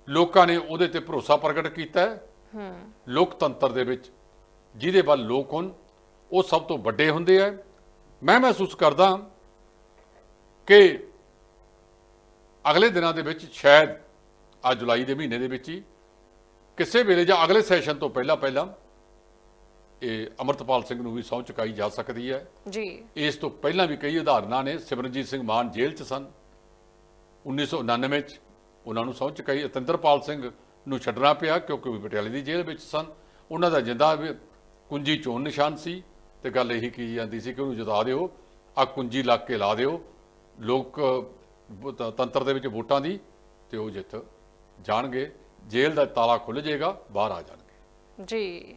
ਲੋਕਾਂ ਨੇ ਉਹਦੇ ਤੇ ਭਰੋਸਾ ਪ੍ਰਗਟ ਕੀਤਾ ਹੈ। ਲੋਕਤੰਤਰ ਦੇ ਵਿੱਚ ਜਿਹਦੇ ਵੱਲ ਲੋਕ ਹੋਣ ਉਹ ਸਭ ਤੋਂ ਵੱਡੇ ਹੁੰਦੇ ਆ। ਮੈਂ ਮਹਿਸੂਸ ਕਰਦਾ ਕਿ ਅਗਲੇ ਦਿਨਾਂ ਦੇ ਵਿੱਚ ਸ਼ਾਇਦ ਆ ਜੁਲਾਈ ਦੇ ਮਹੀਨੇ ਦੇ ਵਿੱਚ ਹੀ ਕਿਸੇ ਵੇਲੇ ਜਾਂ ਅਗਲੇ ਸੈਸ਼ਨ ਤੋਂ ਪਹਿਲਾਂ ਪਹਿਲਾਂ ਇਹ ਅਮਰਤਪਾਲ ਸਿੰਘ ਨੂੰ ਵੀ ਸਹੁੰ ਚੁਕਾਈ ਜਾ ਸਕਦੀ ਹੈ।
ਜੀ।
ਇਸ ਤੋਂ ਪਹਿਲਾਂ ਵੀ ਕਈ ਉਦਾਹਰਨਾਂ ਨੇ ਸਿਮਰਨਜੀਤ ਸਿੰਘ ਮਾਨ ਜੇਲ੍ਹ 'ਚ ਸਨ। 1999 'ਚ ਉਹਨਾਂ ਨੂੰ ਸਹੁੰ ਚੁਕਾਈ। ਅਤਿੰਦਰਪਾਲ ਸਿੰਘ ਨੂੰ ਛੱਡਣਾ ਪਿਆ ਕਿਉਂਕਿ ਉਹ ਪਟਿਆਲੇ ਦੀ ਜੇਲ੍ਹ ਵਿੱਚ ਸਨ। ਉਹਨਾਂ ਦਾ ਜਿੰਦਾ ਕੁੰਜੀ ਚੋਣ ਨਿਸ਼ਾਨ ਸੀ ਤੇ ਗੱਲ ਇਹੀ ਕੀ ਜਾਂਦੀ ਸੀ ਕਿ ਉਹਨੂੰ ਜਿਤਾ ਦਿਓ ਆ ਕੁੰਜੀ ਲੱਗ ਕੇ ਲਾ ਦਿਓ। ਲੋਕ ਤੰਤਰ ਦੇ ਵਿੱਚ ਵੋਟਾਂ ਦੀ ਤੇ ਉਹ ਜਿੱਤ ਜਾਣਗੇ। ਜੇਲ੍ਹ ਦਾ ਤਾਲਾ ਖੁੱਲ ਜਾਏਗਾ, ਬਾਹਰ ਆ ਜਾਣਗੇ।
ਜੀ।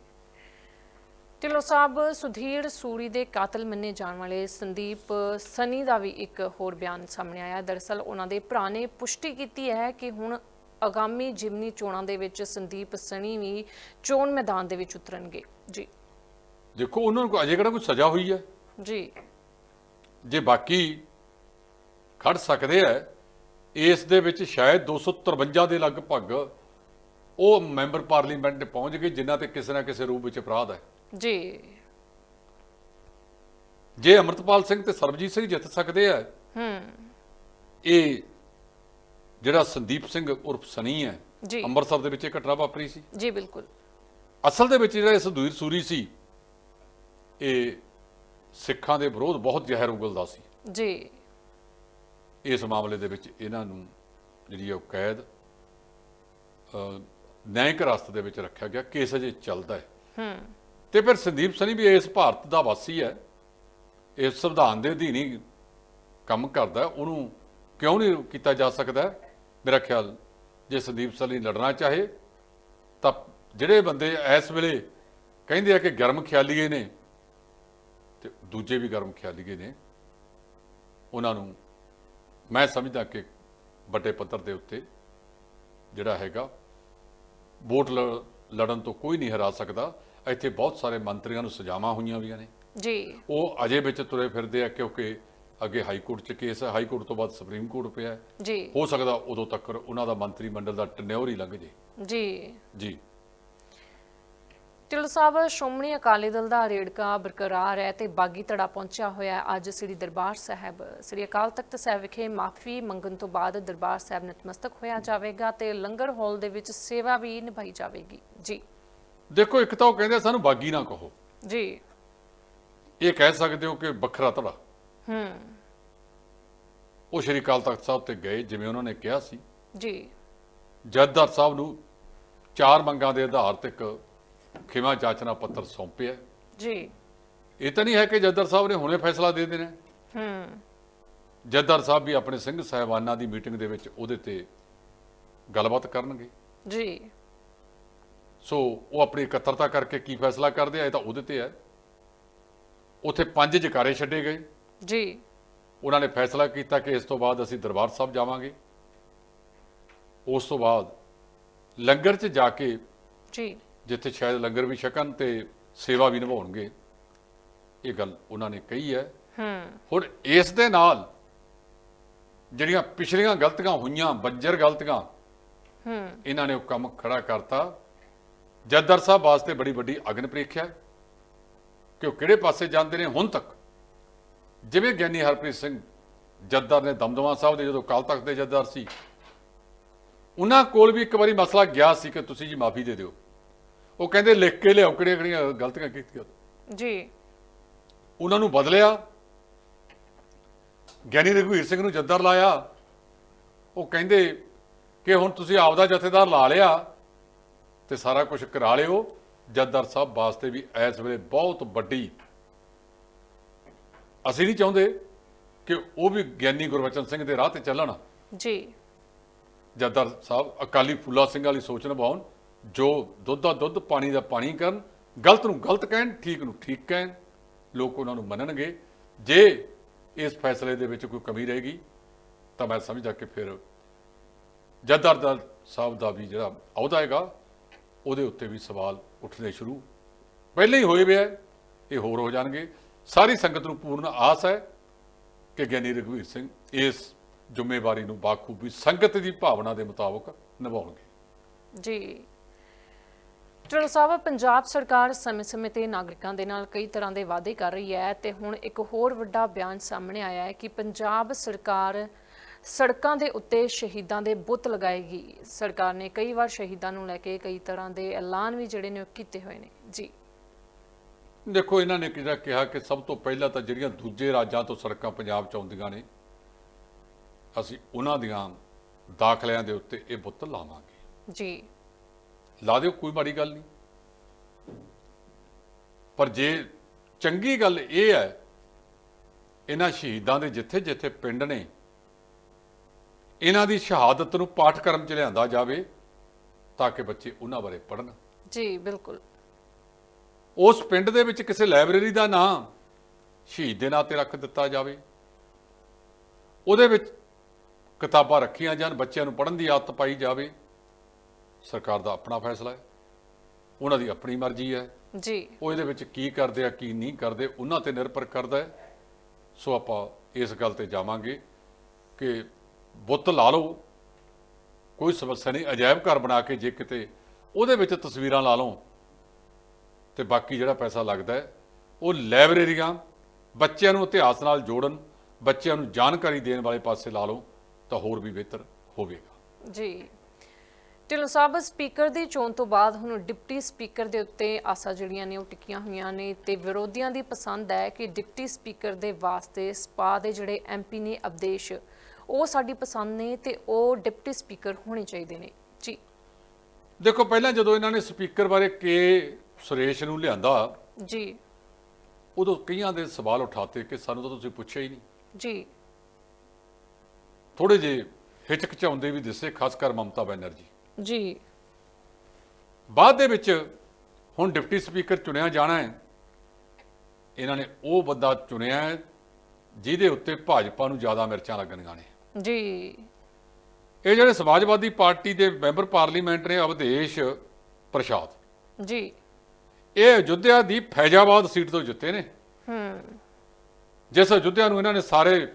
ਢਿੱਲੋਂ ਸਾਹਿਬ, ਸੁਧੀਰ ਸੂਰੀ ਦੇ ਕਾਤਲ ਮੰਨੇ ਜਾਣ ਵਾਲੇ ਸੰਦੀਪ ਸਨੀ ਦਾ ਵੀ ਇੱਕ ਹੋਰ ਬਿਆਨ ਸਾਹਮਣੇ ਆਇਆ। ਦਰਅਸਲ ਉਹਨਾਂ ਦੇ ਭਰਾ ਨੇ ਪੁਸ਼ਟੀ ਕੀਤੀ ਹੈ ਕਿ ਹੁਣ ਆਗਾਮੀ ਜਿਮਨੀ ਚੋਣਾਂ ਦੇ ਵਿੱਚ ਸੰਦੀਪ ਸਣੀ ਵੀ ਚੋਣ ਮੈਦਾਨ ਦੇ ਵਿੱਚ ਉਤਰਨਗੇ। ਜੀ।
ਦੇਖੋ ਉਹਨਾਂ ਨੂੰ ਅਜੇ ਕਿਹੜਾ ਕੋਈ ਸਜ਼ਾ ਹੋਈ ਹੈ?
ਜੀ।
ਜੇ ਬਾਕੀ ਖੜ ਸਕਦੇ ਆ ਇਸ ਦੇ ਵਿੱਚ ਸ਼ਾਇਦ 253 ਦੇ ਲਗਭਗ ਉਹ ਮੈਂਬਰ ਪਾਰਲੀਮੈਂਟ ਦੇ ਪਹੁੰਚ ਗਏ ਜਿਨ੍ਹਾਂ ਤੇ ਕਿਸੇ ਨਾ ਕਿਸੇ ਰੂਪ ਵਿੱਚ ਅਪਰਾਧ ਹੈ।
ਜੀ।
ਜੇ ਅਮਰਤਪਾਲ ਸਿੰਘ ਤੇ ਸਰਬਜੀਤ ਸਿੰਘ ਜਿੱਤ ਸਕਦੇ ਆ
ਹੂੰ।
ਇਹ ਜਿਹੜਾ ਸੰਦੀਪ ਸਿੰਘ ਉਰਫ ਸਨੀ ਹੈ ਅੰਮ੍ਰਿਤਸਰ ਦੇ ਵਿੱਚ ਇਹ ਘਟਨਾ ਵਾਪਰੀ ਸੀ।
ਜੀ ਬਿਲਕੁਲ।
ਅਸਲ ਦੇ ਵਿੱਚ ਜਿਹੜਾ ਇਹ ਸੁਧੀਰ ਸੂਰੀ ਸੀ ਇਹ ਸਿੱਖਾਂ ਦੇ ਵਿਰੋਧ ਬਹੁਤ ਜ਼ਹਿਰ ਉਗਲਦਾ ਸੀ।
ਜੀ।
ਇਸ ਮਾਮਲੇ ਦੇ ਵਿੱਚ ਇਹਨਾਂ ਨੂੰ ਜਿਹੜੀ ਉਹ ਕੈਦ ਨਿਆਂਇਕ ਰਸਤੇ ਦੇ ਵਿੱਚ ਰੱਖਿਆ ਗਿਆ ਕੇਸ ਅਜੇ ਚੱਲਦਾ ਹੈ।
ਹੂੰ।
ਤੇ ਫਿਰ ਸੰਦੀਪ ਸਨੀ ਵੀ ਇਸ ਭਾਰਤ ਦਾ ਵਾਸੀ ਹੈ ਇਸ ਸੰਵਿਧਾਨ ਦੇ ਅਧੀਨ ਹੀ ਕੰਮ ਕਰਦਾ ਉਹਨੂੰ ਕਿਉਂ ਨਹੀਂ ਕੀਤਾ ਜਾ ਸਕਦਾ ਮੇਰਾ ਖਿਆਲ ਜੇ ਸੰਦੀਪ ਸਨੀ ਲੜਨਾ ਚਾਹੇ ਤਾਂ ਜਿਹੜੇ ਬੰਦੇ ਇਸ ਵੇਲੇ ਕਹਿੰਦੇ ਆ ਕਿ ਗਰਮ ਖਿਆਲੀਏ ਨੇ ਤੇ ਦੂਜੇ ਵੀ ਗਰਮ ਖਿਆਲੀਏ ਨੇ। ਉਹਨਾਂ ਨੂੰ ਮੈਂ ਸਮਝਦਾ ਕਿ ਵੱਡੇ ਪੱਧਰ ਦੇ ਉੱਤੇ ਜਿਹੜਾ ਹੈਗਾ ਵੋਟ ਲੜਨ ਤੋਂ ਕੋਈ ਨਹੀਂ ਹਰਾ ਸਕਦਾ। ਇੱਥੇ ਬਹੁਤ ਸਾਰੇ ਮੰਤਰੀਆਂ ਨੂੰ ਸਜ਼ਾਵਾਂ ਹੋਈਆਂ ਵੀਆਂ ਨੇ।
ਜੀ।
ਉਹ ਅਜੇ ਵਿੱਚ ਤੁਰੇ ਫਿਰਦੇ ਆ ਕਿਉਂਕਿ ਅੱਗੇ ਹਾਈ ਕੋਰਟ 'ਚ ਕੇਸ ਹੈ। ਹਾਈ ਕੋਰਟ ਤੋਂ ਬਾਅਦ ਸੁਪਰੀਮ ਕੋਰਟ ਪਿਆ ਹੈ।
ਜੀ।
ਹੋ ਸਕਦਾ ਉਦੋਂ ਤੱਕ ਉਹਨਾਂ ਦਾ ਮੰਤਰੀ ਮੰਡਲ ਦਾ ਟਨਿਓਰ ਹੀ ਲੰਘ ਜੇ।
ਜੀ।
ਜੀ।
ਢਿੱਲੋਂ ਸਾਹਿਬ ਸ਼੍ਰੋਮਣੀ ਅਕਾਲੀ ਦਲ ਦਾ ਰੇੜਕਾ ਬਰਕਰਾਰ ਹੈ ਤੇ ਬਾਗੀ ਧੜਾ ਪਹੁੰਚਿਆ ਹੋਇਆ ਹੈ ਅੱਜ ਸ੍ਰੀ ਦਰਬਾਰ ਸਾਹਿਬ। ਸ੍ਰੀ ਅਕਾਲ ਤਖਤ ਸਾਹਿਬ ਵਿਖੇ ਮਾਫੀ ਮੰਗਣ ਤੋਂ ਬਾਅਦ ਦਰਬਾਰ ਸਾਹਿਬ ਨਤਮਸਤਕ ਹੋਇਆ ਜਾਵੇਗਾ ਤੇ ਲੰਗਰ ਹਾਲ ਦੇ ਵਿੱਚ ਸੇਵਾ ਵੀ ਨਿਭਾਈ ਜਾਵੇਗੀ। ਜੀ।
ਦੇਖੋ ਇੱਕ ਤਾਂ ਉਹ ਕਹਿੰਦੇ ਸਾਨੂੰ ਬਾਗੀ ਨਾ ਕਹੋ।
ਜੀ।
ਇਹ ਕਹਿ ਸਕਦੇ ਹੋ ਕਿ ਵੱਖਰਾ ਧੜਾ।
ਹੂੰ।
ਉਹ ਸ਼੍ਰੀ ਅਕਾਲ ਤਖਤ ਸਾਹਿਬ ਤੇ ਗਏ ਜਿਵੇਂ ਉਹਨਾਂ ਨੇ ਕਿਹਾ ਸੀ।
ਜੀ।
ਜੱਜਦਾਰ ਸਾਹਿਬ ਨੂੰ ਚਾਰ ਮੰਗਾਂ ਦੇ ਆਧਾਰ ਤੇ ਇੱਕ ਖਿਮਾ ਜਾਚਨਾ ਪੱਤਰ ਸੌਂਪਿਆ।
ਜੀ।
ਇਹ ਤਾਂ ਨਹੀਂ ਹੈ ਕਿ ਜੱਜਦਾਰ ਸਾਹਿਬ ਨੇ ਹੁਣੇ ਫੈਸਲਾ ਦੇ ਦੇਣਾ। ਹੈ। ਜੱਜਦਾਰ ਸਾਹਿਬ ਵੀ ਆਪਣੇ ਸਿੰਘ ਸਾਹਿਬਾਨਾਂ ਦੀ ਮੀਟਿੰਗ ਦੇ ਵਿੱਚ ਉਹਦੇ ਤੇ ਗੱਲਬਾਤ ਕਰਨਗੇ।
ਜੀ।
ਸੋ ਉਹ ਆਪਣੀ ਇਕੱਤਰਤਾ ਕਰਕੇ ਕੀ ਫੈਸਲਾ ਕਰਦੇ ਆ ਇਹ ਤਾਂ ਉਹਦੇ ਤੇ ਹੈ। ਉਥੇ ਪੰਜ ਜਕਾਰੇ ਛੱਡੇ ਗਏ।
ਜੀ।
ਉਹਨਾਂ ਨੇ ਫੈਸਲਾ ਕੀਤਾ ਕਿ ਇਸ ਤੋਂ ਬਾਅਦ ਅਸੀਂ ਦਰਬਾਰ ਸਾਹਿਬ ਜਾਵਾਂਗੇ। ਉਸ ਤੋਂ ਬਾਅਦ ਲੰਗਰ 'ਚ ਜਾ ਕੇ
ਜੀ।
ਜਿੱਥੇ ਸ਼ਾਇਦ ਲੰਗਰ ਵੀ ਛਕਣ ਤੇ ਸੇਵਾ ਵੀ ਨਿਭਾਉਣਗੇ ਇਹ ਗੱਲ ਉਹਨਾਂ ਨੇ ਕਹੀ ਹੈ।
ਹੂੰ।
ਹੁਣ ਇਸ ਦੇ ਨਾਲ ਜਿਹੜੀਆਂ ਪਿਛਲੀਆਂ ਗਲਤੀਆਂ ਹੋਈਆਂ ਬੰਜਰ ਗਲਤੀਆਂ
ਹੂੰ।
ਇਹਨਾਂ ਨੇ ਉਹ ਕੰਮ ਖੜਾ ਕਰਤਾ। ਜੱਦਰ ਸਾਹਿਬ ਵਾਸਤੇ ਬੜੀ ਵੱਡੀ ਅਗਨ ਪ੍ਰੀਖਿਆ ਕਿ ਉਹ ਕਿਹੜੇ ਪਾਸੇ ਜਾਂਦੇ ਨੇ ਹੁਣ ਤੱਕ। ਜਿਵੇਂ ਗਿਆਨੀ ਹਰਪ੍ਰੀਤ ਸਿੰਘ ਜੱਦਰ ਨੇ ਦਮਦਮਾ ਸਾਹਿਬ ਦੇ ਜਦੋਂ ਕਾਲ ਤਖਤ ਦੇ ਜੱਦਰ ਸੀ ਉਹਨਾਂ ਕੋਲ ਵੀ ਇੱਕ ਵਾਰੀ ਮਸਲਾ ਗਿਆ ਸੀ ਕਿ ਤੁਸੀਂ ਜੀ ਮਾਫੀ ਦੇ ਦਿਓ। ਉਹ ਕਹਿੰਦੇ ਲਿਖ ਕੇ ਲਿਆਓ ਕਿਹੜੀਆਂ ਕਿਹੜੀਆਂ ਗਲਤੀਆਂ ਕੀਤੀਆਂ
ਜੀ।
ਉਹਨਾਂ ਨੂੰ ਬਦਲਿਆ। ਗਿਆਨੀ ਰਘਵੀਰ ਸਿੰਘ ਨੂੰ ਜੱਦਰ ਲਾਇਆ। ਉਹ ਕਹਿੰਦੇ ਕਿ ਹੁਣ ਤੁਸੀਂ ਆਪਦਾ ਜਥੇਦਾਰ ਲਾ ਲਿਆ ਤੇ ਸਾਰਾ ਕੁਝ ਕਰਾ ਲਿਓ। ਜੱਦਰ ਸਾਹਿਬ ਵਾਸਤੇ ਵੀ ਇਸ ਵੇਲੇ ਬਹੁਤ ਵੱਡੀ। ਅਸੀਂ ਨਹੀਂ ਚਾਹੁੰਦੇ ਕਿ ਉਹ ਵੀ ਗਿਆਨੀ ਗੁਰਬਚਨ ਸਿੰਘ ਦੇ ਰਾਹ ਤੇ ਚੱਲਣ।
ਜੀ।
ਜੱਦਰ ਸਾਹਿਬ ਅਕਾਲੀ ਫੁੱਲਾ ਸਿੰਘ ਵਾਲੀ ਸੋਚ ਨਿਭਾਉਣ। ਜੋ ਦੁੱਧ ਦਾ ਦੁੱਧ ਪਾਣੀ ਦਾ ਪਾਣੀ ਕਰਨ, ਗਲਤ ਨੂੰ ਗਲਤ ਕਹਿਣ, ਠੀਕ ਨੂੰ ਠੀਕ ਕਹਿਣ, ਲੋਕ ਉਹਨਾਂ ਨੂੰ ਮੰਨਣਗੇ। ਜੇ ਇਸ ਫੈਸਲੇ ਦੇ ਵਿੱਚ ਕੋਈ ਕਮੀ ਰਹੇਗੀ, ਤਾਂ ਮੈਂ ਸਮਝਦਾ ਕਿ ਫਿਰ ਜੱਦਰ ਦਾ ਸਾਹਿਬ ਦਾ ਵੀ ਜਿਹੜਾ ਅਹੁਦਾ ਹੈਗਾ, ਉਹਦੇ ਉੱਤੇ ਵੀ ਸਵਾਲ ਉੱਠਣੇ ਸ਼ੁਰੂ। ਪਹਿਲੇ ਹੀ ਹੋਏ ਵੇ ਹੈ ਇਹ ਹੋਰ ਹੋ ਜਾਣਗੇ। ਸਾਰੀ ਸੰਗਤ ਨੂੰ ਪੂਰਨ ਆਸ ਹੈ ਕਿ ਗਿਆਨੀ ਰਘਵੀਰ ਸਿੰਘ ਇਸ ਜ਼ਿੰਮੇਵਾਰੀ ਨੂੰ ਬਾਖੂਬੀ ਸੰਗਤ ਦੀ ਭਾਵਨਾ ਦੇ ਮੁਤਾਬਕ ਨਿਭਾਉਣਗੇ।
ਜੀ। ਚਲੋ ਸਾਹਿਬ ਪੰਜਾਬ ਸਰਕਾਰ ਸਮੇਂ-ਸਮੇਂ ਤੇ ਨਾਗਰਿਕਾਂ ਦੇ ਨਾਲ ਕਈ ਤਰ੍ਹਾਂ ਦੇ ਵਾਅਦੇ ਕਰ ਰਹੀ ਹੈ ਤੇ ਹੁਣ ਇੱਕ ਹੋਰ ਵੱਡਾ ਬਿਆਨ ਸਾਹਮਣੇ ਆਇਆ ਹੈ ਕਿ ਪੰਜਾਬ ਸਰਕਾਰ ਸੜਕਾਂ ਦੇ ਉੱਤੇ ਸ਼ਹੀਦਾਂ ਦੇ ਬੁੱਤ ਲਗਾਏਗੀ। ਸਰਕਾਰ ਨੇ ਕਈ ਵਾਰ ਸ਼ਹੀਦਾਂ ਨੂੰ ਲੈ ਕੇ ਕਈ ਤਰ੍ਹਾਂ ਦੇ ਐਲਾਨ ਵੀ ਜਿਹੜੇ ਨੇ ਉਹ ਕੀਤੇ ਹੋਏ ਨੇ। ਜੀ।
ਦੇਖੋ ਇਹਨਾਂ ਨੇ ਕਿਹਾ ਕਿਹਾ ਕਿ ਸਭ ਤੋਂ ਪਹਿਲਾਂ ਤਾਂ ਜਿਹੜੀਆਂ ਦੂਜੇ ਰਾਜਾਂ ਤੋਂ ਸੜਕਾਂ ਪੰਜਾਬ ਚ ਆਉਂਦੀਆਂ ਨੇ ਅਸੀਂ ਉਹਨਾਂ ਦੀਆਂ ਦਾਖਲਿਆਂ ਦੇ ਉੱਤੇ ਇਹ ਬੁੱਤ ਲਾਵਾਂਗੇ।
ਜੀ।
ਲਾ ਦਿਓ ਕੋਈ ਮਾੜੀ ਗੱਲ ਨਹੀਂ। ਪਰ ਜੇ ਚੰਗੀ ਗੱਲ ਇਹ ਹੈ ਇਹਨਾਂ ਸ਼ਹੀਦਾਂ ਦੇ ਜਿੱਥੇ ਜਿੱਥੇ ਪਿੰਡ ਨੇ ਇਹਨਾਂ ਦੀ ਸ਼ਹਾਦਤ ਨੂੰ ਪਾਠਕ੍ਰਮ ਚ ਲਿਆਂਦਾ ਜਾਵੇ ਤਾਂ ਕਿ ਬੱਚੇ ਉਹਨਾਂ ਬਾਰੇ ਪੜ੍ਹਨ।
ਜੀ ਬਿਲਕੁਲ।
ਉਸ ਪਿੰਡ ਦੇ ਵਿੱਚ ਕਿਸੇ ਲਾਇਬ੍ਰੇਰੀ ਦਾ ਨਾਮ ਸ਼ਹੀਦ ਦੇ ਨਾਂ ਤੇ ਰੱਖ ਦਿੱਤਾ ਜਾਵੇ। ਉਹਦੇ ਵਿੱਚ ਕਿਤਾਬਾਂ ਰੱਖੀਆਂ ਜਾਣ ਬੱਚਿਆਂ ਨੂੰ ਪੜ੍ਹਨ ਦੀ ਆਦਤ ਪਾਈ ਜਾਵੇ। ਸਰਕਾਰ ਦਾ ਆਪਣਾ ਫੈਸਲਾ ਹੈ। ਉਹਨਾਂ ਦੀ ਆਪਣੀ ਮਰਜ਼ੀ ਹੈ।
ਜੀ।
ਉਹ ਇਹਦੇ ਵਿੱਚ ਕੀ ਕਰਦੇ ਆ ਕੀ ਨਹੀਂ ਕਰਦੇ ਉਹਨਾਂ ਤੇ ਨਿਰਭਰ ਕਰਦਾ ਹੈ। ਸੋ ਆਪਾਂ ਇਸ ਗੱਲ ਤੇ ਜਾਵਾਂਗੇ ਕਿ ਬੁੱਤ ਲਾ ਲਓ। ਕੋਈ ਸਮੱਸਿਆ ਨਹੀਂ ਅਜਾਇਬ ਘਰ ਬਣਾ ਕੇ ਜੇ ਕਿਤੇ ਉਹਦੇ ਵਿੱਚ ਤਸਵੀਰਾਂ ਲਾ ਲਓ ਤੇ ਬਾਕੀ ਜਿਹੜਾ ਪੈਸਾ ਲੱਗਦਾ ਹੈ ਉਹ ਲਾਇਬ੍ਰੇਰੀਆਂ ਬੱਚਿਆਂ ਨੂੰ ਇਤਿਹਾਸ ਨਾਲ ਜੋੜਨ ਬੱਚਿਆਂ ਨੂੰ ਜਾਣਕਾਰੀ ਦੇਣ ਵਾਲੇ ਪਾਸੇ ਲਾ ਲਓ ਤਾਂ ਹੋਰ ਵੀ ਬਿਹਤਰ ਹੋਵੇਗਾ।
ਜੀ। ਢਿੱਲੋਂ ਸਾਹਿਬ ਸਪੀਕਰ ਦੀ ਚੋਣ ਤੋਂ ਬਾਅਦ ਹੁਣ ਡਿਪਟੀ ਸਪੀਕਰ ਦੇ ਉੱਤੇ ਆਸਾਂ ਜਿਹੜੀਆਂ ਨੇ ਉਹ ਟਿਕੀਆਂ ਹੋਈਆਂ ਨੇ ਤੇ ਵਿਰੋਧੀਆਂ ਦੀ ਪਸੰਦ ਹੈ ਕਿ ਡਿਪਟੀ ਸਪੀਕਰ ਦੇ ਵਾਸਤੇ ਸਪਾ ਦੇ ਜਿਹੜੇ ਐਮਪੀ ਨੇ ਅਵਦੇਸ਼ ਉਹ ਸਾਡੀ ਪਸੰਦ ਨੇ ਤੇ ਉਹ ਡਿਪਟੀ ਸਪੀਕਰ ਹੋਣੇ ਚਾਹੀਦੇ ਨੇ। ਜੀ।
ਦੇਖੋ ਪਹਿਲਾਂ ਜਦੋਂ ਇਹਨਾਂ ਨੇ ਸਪੀਕਰ ਬਾਰੇ ਕੇ ਸੁਰੇਸ਼ ਨੂੰ ਲਿਆਂਦਾ
ਜੀ।
ਉਦੋਂ ਕਈਆਂ ਦੇ ਸਵਾਲ ਉਠਾਤੇ ਕਿ ਸਾਨੂੰ ਤਾਂ ਤੁਸੀਂ ਪੁੱਛਿਆ ਹੀ ਨਹੀਂ।
ਜੀ।
ਥੋੜੇ ਜੇ ਹਿਚਕਚਾਉਂਦੇ ਵੀ ਦਿਸੇ ਖਾਸ ਕਰ ਮਮਤਾ ਬੈਨਰਜੀ।
ਜੀ।
ਬਾਅਦ ਦੇ ਵਿੱਚ ਹੁਣ ਡਿਪਟੀ ਸਪੀਕਰ ਚੁਣਿਆ ਜਾਣਾ ਹੈ। ਇਹਨਾਂ ਨੇ ਉਹ ਬੰਦਾ ਚੁਣਿਆ ਹੈ ਜਿਹਦੇ ਉੱਤੇ ਭਾਜਪਾ ਨੂੰ ਜ਼ਿਆਦਾ ਮਿਰਚਾਂ ਲੱਗਣੀਆਂ ਨੇ।
ਜੀ।
ਇਹ ਜਿਹੜੇ ਸਮਾਜਵਾਦੀ ਪਾਰਟੀ ਦੇ ਮੈਂਬਰ ਪਾਰਲੀਮੈਂਟ ਨੇ ਅਵਧੇਸ਼ ਪ੍ਰਸ਼ਾਦ।
ਜੀ।
ਇਹ ਅਯੁੱਧਿਆ ਦੀ ਫੈਜ਼ਾਬਾਦ ਸੀਟ ਤੋਂ ਜਿੱਤੇ ਨੇ।
ਹੂੰ।
ਜਿਸ ਅਯੁੱਧਿਆ ਨੂੰ ਇਹਨਾਂ ਨੇ ਸਾਰੇ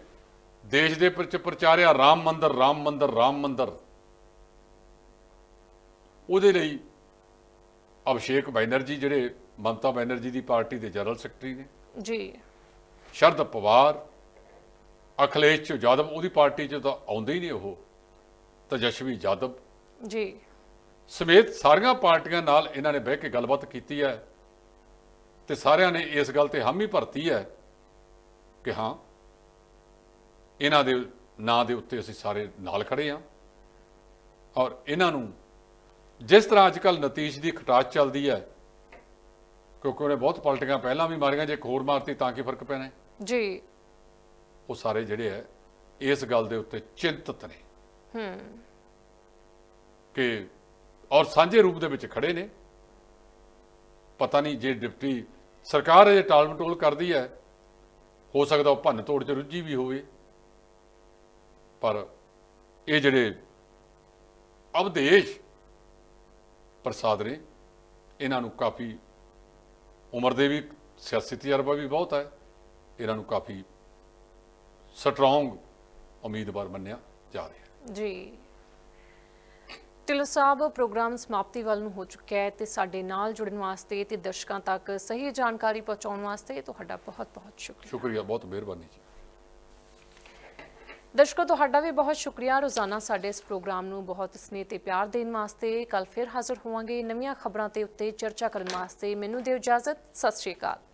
ਦੇਸ਼ ਦੇ ਵਿੱਚ ਪ੍ਰਚਾਰਿਆ ਰਾਮ ਮੰਦਰ ਰਾਮ ਮੰਦਰ ਰਾਮ ਮੰਦਰ। ਉਹਦੇ ਲਈ ਅਭਿਸ਼ੇਕ ਬੈਨਰਜੀ ਜਿਹੜੇ ਮਮਤਾ ਬੈਨਰਜੀ ਦੀ ਪਾਰਟੀ ਦੇ ਜਨਰਲ ਸੈਕਟਰੀ ਨੇ।
ਜੀ।
ਸ਼ਰਦ ਪਵਾਰ ਅਖਿਲੇਸ਼ ਯਾਦਵ ਉਹਦੀ ਪਾਰਟੀ 'ਚ ਤਾਂ ਆਉਂਦੇ ਹੀ ਨਹੀਂ ਉਹ। ਤੇਜਸਵੀ ਯਾਦਵ।
ਜੀ।
ਸਮੇਤ ਸਾਰੀਆਂ ਪਾਰਟੀਆਂ ਨਾਲ ਇਹਨਾਂ ਨੇ ਬਹਿ ਕੇ ਗੱਲਬਾਤ ਕੀਤੀ ਹੈ ਤੇ ਸਾਰਿਆਂ ਨੇ ਇਸ ਗੱਲ ਤੇ ਹਾਮੀ ਭਰਤੀ ਹੈ ਕਿ ਹਾਂ ਇਹਨਾਂ ਦੇ ਨਾਂ ਦੇ ਉੱਤੇ ਅਸੀਂ ਸਾਰੇ ਨਾਲ ਖੜੇ ਹਾਂ ਔਰ ਇਹਨਾਂ ਨੂੰ ਜਿਸ ਤਰ੍ਹਾਂ ਅੱਜ ਕੱਲ ਨਤੀਸ਼ ਦੀ ਖਟਾਚ ਚੱਲਦੀ ਹੈ ਕਿਉਂਕਿ ਉਹਨੇ ਬਹੁਤ ਪਲਟੀਆਂ ਪਹਿਲਾਂ ਵੀ ਮਾਰੀਆਂ ਜੇ ਹੋਰ ਮਾਰਤੀ ਤਾਂ ਕੀ ਫ਼ਰਕ ਪੈਣਾ?
ਜੀ।
ਉਹ ਸਾਰੇ ਜਿਹੜੇ ਹੈ ਇਸ ਗੱਲ ਦੇ ਉੱਤੇ ਚਿੰਤਤ ਨੇ।
ਹੂੰ।
ਕਿ ਔਰ ਸਾਂਝੇ ਰੂਪ ਦੇ ਵਿੱਚ ਖੜੇ ਨੇ। ਪਤਾ ਨਹੀਂ ਜੇ ਡਿਪਟੀ ਸਰਕਾਰ ਇਹ ਟਾਲ ਮਟੋਲ ਕਰਦੀ ਹੈ ਹੋ ਸਕਦਾ ਉਹ ਭੰਨ ਤੋੜ ਚ ਰੁੱਝੀ ਵੀ ਹੋਵੇ। ਪਰ ਇਹ ਜਿਹੜੇ ਅਵਦੇਸ਼ ਪ੍ਰਸਾਦ ਨੇ ਇਹਨਾਂ ਨੂੰ ਕਾਫੀ ਉਮਰ ਦੇ ਵੀ ਸਿਆਸੀ ਤਜਰਬਾ ਵੀ ਬਹੁਤ ਹੈ। ਇਹਨਾਂ ਨੂੰ ਕਾਫੀ ਸਟਰੋਂਗ ਉਮੀਦਵਾਰ ਮੰਨਿਆ ਜਾ ਰਿਹਾ ਹੈ।
ਜੀ। ਢਿੱਲੋਂ ਸਾਹਿਬ ਪ੍ਰੋਗਰਾਮ ਸਮਾਪਤੀ ਵੱਲ ਨੂੰ ਹੋ ਚੁੱਕਿਆ ਹੈ ਤੇ ਸਾਡੇ ਨਾਲ ਜੁੜਨ ਵਾਸਤੇ ਤੇ ਦਰਸ਼ਕਾਂ ਤੱਕ ਸਹੀ ਜਾਣਕਾਰੀ ਪਹੁੰਚਾਉਣ ਵਾਸਤੇ ਤੁਹਾਡਾ ਬਹੁਤ-ਬਹੁਤ ਸ਼ੁਕਰੀਆ।
ਸ਼ੁਕਰੀਆ ਬਹੁਤ ਮਿਹਰਬਾਨੀ ਜੀ।
ਦਰਸ਼ਕੋ, ਤੁਹਾਡਾ ਵੀ ਬਹੁਤ ਸ਼ੁਕਰੀਆ। ਰੋਜ਼ਾਨਾ ਸਾਡੇ ਇਸ ਪ੍ਰੋਗਰਾਮ ਨੂੰ ਬਹੁਤ ਸਨੇਹ ਤੇ ਪਿਆਰ ਦੇਣ ਵਾਸਤੇ ਕੱਲ ਫਿਰ ਹਾਜ਼ਰ ਹੋਵਾਂਗੇ ਨਵੀਆਂ ਖਬਰਾਂ ਤੇ ਉੱਤੇ ਚਰਚਾ ਕਰਨ ਵਾਸਤੇ। ਮੈਨੂੰ ਦਿਓ ਇਜਾਜ਼ਤ। ਸਤਿ ਸ਼੍ਰੀ ਅਕਾਲ।